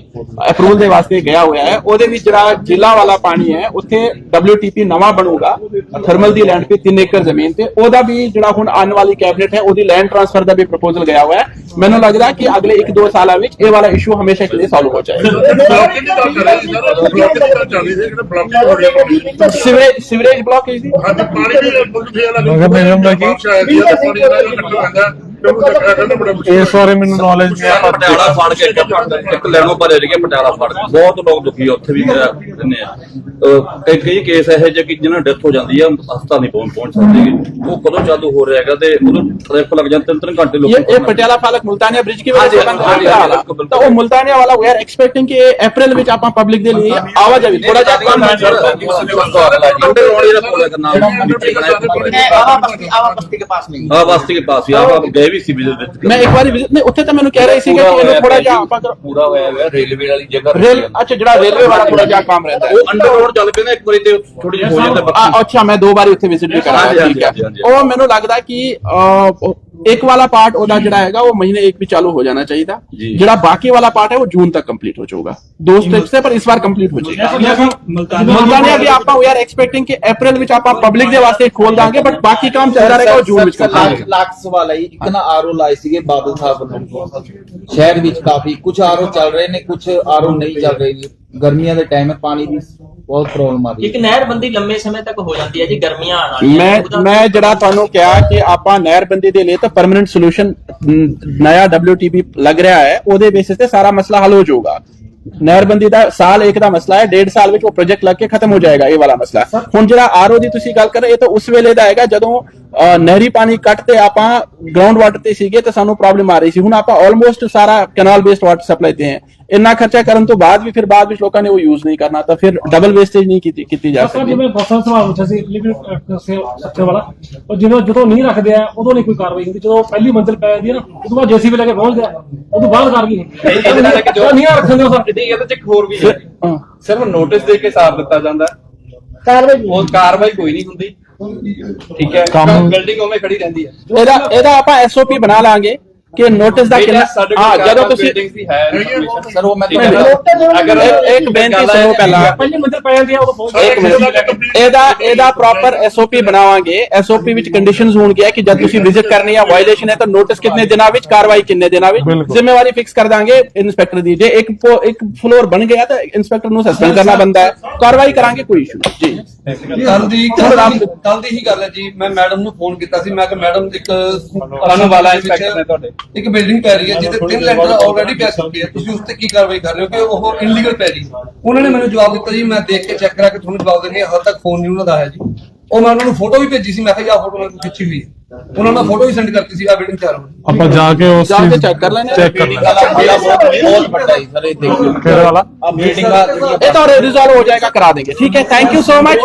ਅਪਰੂਵਲ ਦੇ ਵਾਸਤੇ ਗਿਆ ਹੋਇਆ ਹੈ। ਉਹਦੇ ਵਿੱਚ ਜਿਹੜਾ ਜ਼ਿਲ੍ਹਾ ਵਾਲਾ ਪਾਣੀ ਹੈ ਉੱਥੇ WTP ਨਵਾਂ ਬਣੂਗਾ। ਥਰਮਲ ਦੀ ਲੈਂਡ ਤੇ 3 ਏਕੜ ਜ਼ਮੀਨ ਤੇ। ਉਹਦਾ ਵੀ ਜਿਹੜਾ ਹੁਣ ਆਉਣ ਵਾਲੀ ਕੈਬਨਿਟ ਹੈ ਉਹਦੀ ਲੈਂਡ ਟ੍ਰਾਂਸਫਰ ਦਾ ਵੀ ਪ੍ਰਪੋਜ਼ਲ ਗਿਆ ਹੋਇਆ ਹੈ। ਮੈਨੂੰ ਲੱਗਦਾ ਕਿ ਅਗਲੇ 1-2 ਸਾਲਾਂ ਵਿੱਚ ਇਹ ਵਾਲਾ ਇਸ਼ੂ ਹਮੇਸ਼ਾ ਕੇ ਲਈ ਸੋਲਵ ਹੋ ਜਾਏਗਾ। ਸਿਵਰੇਜ ਸਿਵਰੇਜ ਬਲੌਕੇਜ ਦੀ ਮਗਰ ਨਿਗਮ ਦਾ ਕੀ ਇਸ ਬਾਰੇ ਮੈਨੂੰ ਨੌਲੇਜ ਨਹੀਂ ਹੈ ਪਰ ਪਟਿਆਲਾ ਫੜ ਕੇ ਇੱਕ- ਇੱਕ ਲੈਣੋਂ ਭਰੇ ਲਈਏ ਪਟਿਆਲਾ ਫੜ ਕੇ ਬਹੁਤ ਲੋਕ ਦੁਖੀ ਆ ਉੱਥੇ ਵੀ ਮੇਰਾ ਦਿੰਨੇ ਆ ਅਹ ਕਈ ਕਈ ਕੇਸ ਇਹੋ ਜਿਹੇ ਕਿ ਜਿਹਨਾਂ ਡੈਥ ਹੋ ਜਾਂਦੀ ਆ ਹਸਪਤਾਲ ਨਹੀਂ ਪਹੁੰਚ ਪਹੁੰਚ ਸਕਦੇ ਉਹ ਕਦੋਂ ਚਾਲੂ ਹੋ ਰਿਹਾ ਹੈਗਾ ਤੇ ਉਦੋਂ ਟ੍ਰੈਫਿਕ ਲੱਗ ਜਾਂਦੇ ਤਿੰਨ ਤਿੰਨ घंटे लोग ये ये पटियाला फालक मुल्तानिया ब्रिज की वजह से हाँ जी, बंद हाँ जी, हो हाँ जी, रहा बिल्कुल, बिल्कुल। तो वो मुल्तानिया वाला वी आर एक्सपेक्टिंग कि अप्रैल ਵਿੱਚ ਆਪਾਂ ਪਬਲਿਕ ਦੇ ਲਈ ਆਵਾਜਾਈ ਥੋੜਾ ਜਿਹਾ ਕਮ अंडर रोड ये पुल का नाम नीचे बनाया आवा बस्ती आवा बस्ती के पास नहीं हाँ वास्ती के पास ही आप आप ਵੀ ਸੀ ਵਿਜ਼ਿਟ ਵਿੱਚ ਮੈਂ ਇੱਕ ਵਾਰੀ ਵਿਜਿਟ ਨਹੀਂ ਉੱਥੇ ਤਾਂ ਮੈਨੂੰ ਕਹਿ ਰਹੀ ਸੀ ਕਿ ਇਹਨੂੰ ਥੋੜਾ ਜਿਹਾ ਆਪਾਂ ਕਰੋ। ਪੂਰਾ ਹੋਇਆ ਹੋਇਆ ਰੇਲਵੇ ਵਾਲੀ ਜਗ੍ਹਾ ਰੇਲ ਅੱਛਾ ਜਿਹੜਾ ਰੇਲਵੇ ਵਾਲਾ ਥੋੜਾ ਜਿਹਾ ਕੰਮ ਰਹਿੰਦਾ ਹੈ। ਉਹ ਅੰਡਰਗਰਾਉਂਡ ਚੱਲ ਪੈਂਦਾ ਇੱਕ ਵਾਰੀ ਤੇ ਥੋੜੀ ਜਿਹੀ ਹੋ ਜਾਂਦਾ ਆ, ਅੱਛਾ ਮੈਂ ਦੋ ਵਾਰੀ ਉੱਥੇ ਵਿਜ਼ਿਟ ਵੀ ਕਰਾਂਗਾ ਠੀਕ ਹੈ। ਉਹ ਮੈਨੂੰ ਲੱਗਦਾ ਕਿ ਅਹ, एक वाला पार्ट ਉਹਦਾ ਜਿਹੜਾ ਹੈਗਾ ਉਹ ਮਹੀਨੇ ਇੱਕ ਵੀ ਚਾਲੂ ਹੋ ਜਾਣਾ ਚਾਹੀਦਾ। ਜਿਹੜਾ ਬਾਕੀ ਵਾਲਾ ਪਾਰਟ ਹੈ ਉਹ ਜੂਨ ਤੱਕ ਕੰਪਲੀਟ ਹੋ ਜਾਊਗਾ। ਦੋ ਸਟੈਪਸ ਹੈ ਪਰ ਇਸ ਵਾਰ ਕੰਪਲੀਟ ਹੋ ਜਾਏਗਾ ਮੁਲਤਾਨੀਆ ਵੀ ਆਪਾਂ ਵੀ ਆਰ ਐਕਸਪੈਕਟਿੰਗ ਕਿ ਅਪ੍ਰੈਲ ਵਿੱਚ ਆਪਾਂ ਪਬਲਿਕ ਦੇ ਵਾਸਤੇ ਖੋਲ ਦਾਂਗੇ ਬਟ ਬਾਕੀ ਕੰਮ ਚੱਲਦਾ ਰਹੇਗਾ ਉਹ ਜੂਨ ਵਿੱਚ ਕਰਾਂਗੇ ਲਾਖ ਸਵਾਲ ਹੈ ਇੱਕ ਨਾ ਆਰਓ ਲਾਏ ਸੀਗੇ ਬਾਦਲ ਸਾਹਿਬ ਵੱਲੋਂ। ਸ਼ਹਿਰ ਵਿੱਚ ਕਾਫੀ ਕੁਝ ਆਰਓ ਚੱਲ ਰਹੇ ਨੇ ਕੁਝ ਆਰਓ ਨਹੀਂ ਚੱਲ ਰਹੇ ਨੇ ਗਰਮੀਆਂ ਦੇ ਟਾਈਮ ਹੈ ਪਾਣੀ ਦੀ ਬਹੁਤ ਪ੍ਰੋਬਲਮ ਆ ਰਹੀ ਇੱਕ ਹੈ ਨਹਿਰਬੰਦੀ ਲੰਮੇ ਸਮੇਂ ਤੱਕ ਹੋ ਜਾਂਦੀ ਹੈ ਜੀ ਗਰਮੀਆਂ ਆਉਣ ਵਾਲੀਆਂ। ਮੈਂ ਉਹਦਾ- ਮੈਂ ਜਿਹੜਾ ਤੁਹਾਨੂੰ ਕਿਹਾ ਕਿ ਆਪਾਂ ਨਹਿਰਬੰਦੀ ਦੇ ਲਈ ਤਾਂ ਪਰਮਨੈਂਟ ਸੋਲੂਸ਼ਨ ਨया WTP ਲੱਗ ਰਿਹਾ ਹੈ ਉਹਦੇ ਬੇਸਿਸ ਤੇ ਸਾਰਾ ਮਸਲਾ ਹੱਲ ਹੋ ਜਾਊਗਾ। ਨਹਿਰਬੰਦੀ ਦਾ ਸਾਲ ਇੱਕ ਦਾ ਮਸਲਾ ਹੈ ਡੇਢ ਸਾਲ ਵਿੱਚ ਉਹ ਪ੍ਰੋਜੈਕਟ ਲੱਗ ਕੇ ਖਤਮ ਹੋ ਜਾਏਗਾ ਇਹ ਵਾਲਾ ਮਸਲਾ। ਹੁਣ ਜਿਹੜਾ ਆਰਓ ਦੀ ਤੁਸੀਂ ਗੱਲ ਕਰ ਰਹੇ ਇਹ ਤਾਂ ਉਸ ਵੇਲੇ ਦਾ ਹੈਗਾ ਜਦੋਂ ਅਹ, ਨਹਿਰੀ ਪਾਣੀ ਕੱਟ ਤੇ ਆਪਾਂ ਗਰਾਊਂਡ ਵਾਟਰ ਤੇ ਸੀਗੇ ਤਾਂ ਸਾਨੂੰ ਪ੍ਰੋਬਲਮ ਆ ਰਹੀ ਸੀ। ਹੁਣ ਆਪਾਂ ਆਲਮੋਸਟ ਸਾਰਾ ਕੈਨਾਲ ਬੇਸਡ ਵਾਟਰ ਸਪਲਾਈ ਤੇ ਹੈ। ਇੰਨਾ ਖਰਚਾ ਕਰਨ ਤੋਂ ਬਾਅਦ ਵੀ ਫਿਰ ਬਾਅਦ ਵਿੱਚ ਲੋਕਾਂ ਨੇ ਉਹ ਯੂਜ਼ ਨਹੀਂ ਕਰਨਾ ਤਾਂ ਫਿਰ ਡਬਲ ਵੇਸਟੇਜ ਨਹੀਂ ਕੀਤੀ ਕੀਤੀ ਜਾ ਸਰ ਸਕਦੀ। ਜਿਵੇਂ ਬਸਾ ਸਵਾਲ ਪੁੱਛਿਆ ਸੀ ਲਿਮਿਟ ਸੱਚੇ ਵਾਲਾ ਉਹ ਜਦੋਂ ਜਦੋਂ ਨਹੀਂ ਰੱਖਦੇ ਆ ਉਦੋਂ ਨਹੀਂ ਕੋਈ ਕਾਰਵਾਈ ਹੁੰਦੀ। ਜਦੋਂ ਪਹਿਲੀ ਮੰਜ਼ਿਲ ਪੈ ਜਾਂਦੀ ਹੈ ਨਾ ਉਦੋਂ ਬਾਅਦ ਜੇਸੀਬੀ ਲੈ ਕੇ ਪਹੁੰਚਦੇ ਆ ਉਦੋਂ ਬਾਅਦ ਕਾਰਵਾਈ ਹੁੰਦੀ। ਹੈ ਨਹੀਂ ਰੱਖਦੇ ਉਹ ਸਰ ਇਹਦੇ ਇਹਦੇ ਚ ਇੱਕ ਹੋਰ ਵੀ ਹੈ। ਹਾਂ। ਸਿਰਫ ਨੋਟਿਸ ਦੇ ਕੇ ਸਾਰ ਦਿੱਤਾ ਜਾਂਦਾ। ਕਾਰਵਾਈ ਉਹ ਕਾਰਵਾਈ ਕੋਈ ਨਹੀਂ ਹੁੰਦੀ। ਠੀਕ ਹੈ। ਕੰਮ- ਬਿਲਡਿੰਗ ਉਵੇਂ ਖੜੀ ਰਹਿੰਦੀ ਹੈ। ਇਹਦਾ ਇਹਦਾ ਆਪਾਂ ਐਸਓਪੀ ਬਣਾ ਲਾਂਗੇ। ਕਿ ਨੋਟਿਸ ਦਾ ਕਿੰਨਾ ਹਾਂ ਜਦੋਂ ਤੁਸੀਂ ਦੀ ਹੈ information, ਸਰ ਉਹ ਮੈਂ। ਅਗਰ ਇੱਕ- ਬੇਨਤੀ ਸੁਣੋ ਪਹਿਲਾਂ। ਪਹਿਲੀ ਮੰਜ਼ਿਲ ਪੈ ਜਾਂਦੀ ਆ ਉਹ ਬਹੁਤ ਇੱਕ ਮਿੰਟ। ਇਹਦਾ ਇਹਦਾ ਪ੍ਰੋਪਰ ਐਸਓਪੀ ਬਣਾਵਾਂਗੇ। ਐਸਓਪੀ ਵਿੱਚ ਕੰਡੀਸ਼ਨਸ ਹੋਣਗੀਆਂ ਕਿ ਜਦ ਤੁਸੀਂ ਵਿਜ਼ਿਟ ਕਰਨੀ ਹੈ ਵਾਇਲੇਸ਼ਨ ਹੈ ਤਾਂ ਨੋਟਿਸ ਕਿੰਨੇ ਦਿਨਾਂ ਵਿੱਚ ਕਾਰਵਾਈ ਕਿੰਨੇ ਦਿਨਾਂ ਵਿੱਚ। ਜ਼ਿੰਮੇਵਾਰੀ ਫਿਕਸ ਕਰ ਦਾਂਗੇ ਇਨਸਪੈਕਟਰ ਦੀ। ਜੇ ਇੱਕ ਇੱਕ ਫਲੋਰ ਬਣ ਗਿਆ ਤਾਂ ਇਨਸਪੈਕਟਰ ਨੂੰ ਸਸਪੈਂਡ ਕਰਨਾ ਬੰਦਾ ਹੈ। ਕਾਰਵਾਈ ਕਰਾਂਗੇ ਕੋਈ ਇਸ਼ੂ ਜੀ। ਕੱਲ ਦੀ ਕੱਲ ਦੀ ਹੀ ਗੱਲ ਹੈ ਜੀ। ਮੈਂ ਮੈਡਮ ਨੂੰ ਫੋਨ ਕੀਤਾ ਸੀ। ਮੈਂ ਕਿ ਮੈਡਮ ਇੱਕ ਕਾਨੂੰਨ ਵਾਲਾ ਇੰਸਪੈਕਟਰ ਨੇ ਤੁਹਾਡੇ ਇੱਕ ਬਿਲਡਿੰਗ ਪੈ ਰਹੀ ਹੈ ਜਿਹਦੇ ਤਿੰਨ ਲੈਂਟਰ ਆਲਰੇਡੀ ਪੈ ਚੁੱਕੇ ਆ। ਤੁਸੀਂ ਉਸ ਤੇ ਕੀ ਕਾਰਵਾਈ ਕਰ ਰਹੇ ਹੋ ਕਿ ਉਹ ਇਨਲੀਗਲ ਪੈ ਰਹੀ ਉਹਨਾਂ ਨੇ ਮੈਨੂੰ ਜਵਾਬ ਦਿੱਤਾ ਜੀ ਮੈਂ ਦੇਖ ਕੇ ਚੈੱਕ ਕਰਾ ਕੇ ਤੁਹਾਨੂੰ ਜਵਾਬ ਦੇਣੀ ਹਾਲ ਤੱਕ ਫੋਨ ਨਹੀਂ ਉਹਨਾਂ ਦਾ ਆਇਆ ਜੀ। ਉਹ ਮੈਂ ਉਹਨਾਂ ਨੂੰ ਫੋਟੋ ਵੀ ਭੇਜੀ ਸੀ ਮੈਂ ਕਿਹਾ ਆਹ ਫੋਟੋ ਮੈਨੂੰ ਖਿੱਚੀ ਹੋਈ ਹੈ। ਉਹਨਾਂ ਨੇ ਫੋਟੋ ਵੀ ਸੈਂਡ ਕਰਤੀ ਸੀ ਆ ਬਿਲਡਿੰਗ ਚਾਰ ਆਪਾਂ ਜਾ ਕੇ ਉਸ ਚੀਜ਼ ਚੈੱਕ ਕਰ ਲੈਣੇ ਚੈੱਕ ਕਰ ਲੈਣੇ ਬਹੁਤ ਵੱਡਾ ਹੀ ਸਰ ਇਹ ਦੇਖੋ। ਕਿਹੜਾ ਵਾਲਾ? ਮੀਟਿੰਗ ਇਹ ਤੁਹਾਡੇ ਰਿਜ਼ੋਲਵ ਹੋ ਜਾਏਗਾ ਕਰਾ ਦੇਗੇ ਠੀਕ ਹੈ ਥੈਂਕ ਯੂ ਸੋ ਮਚ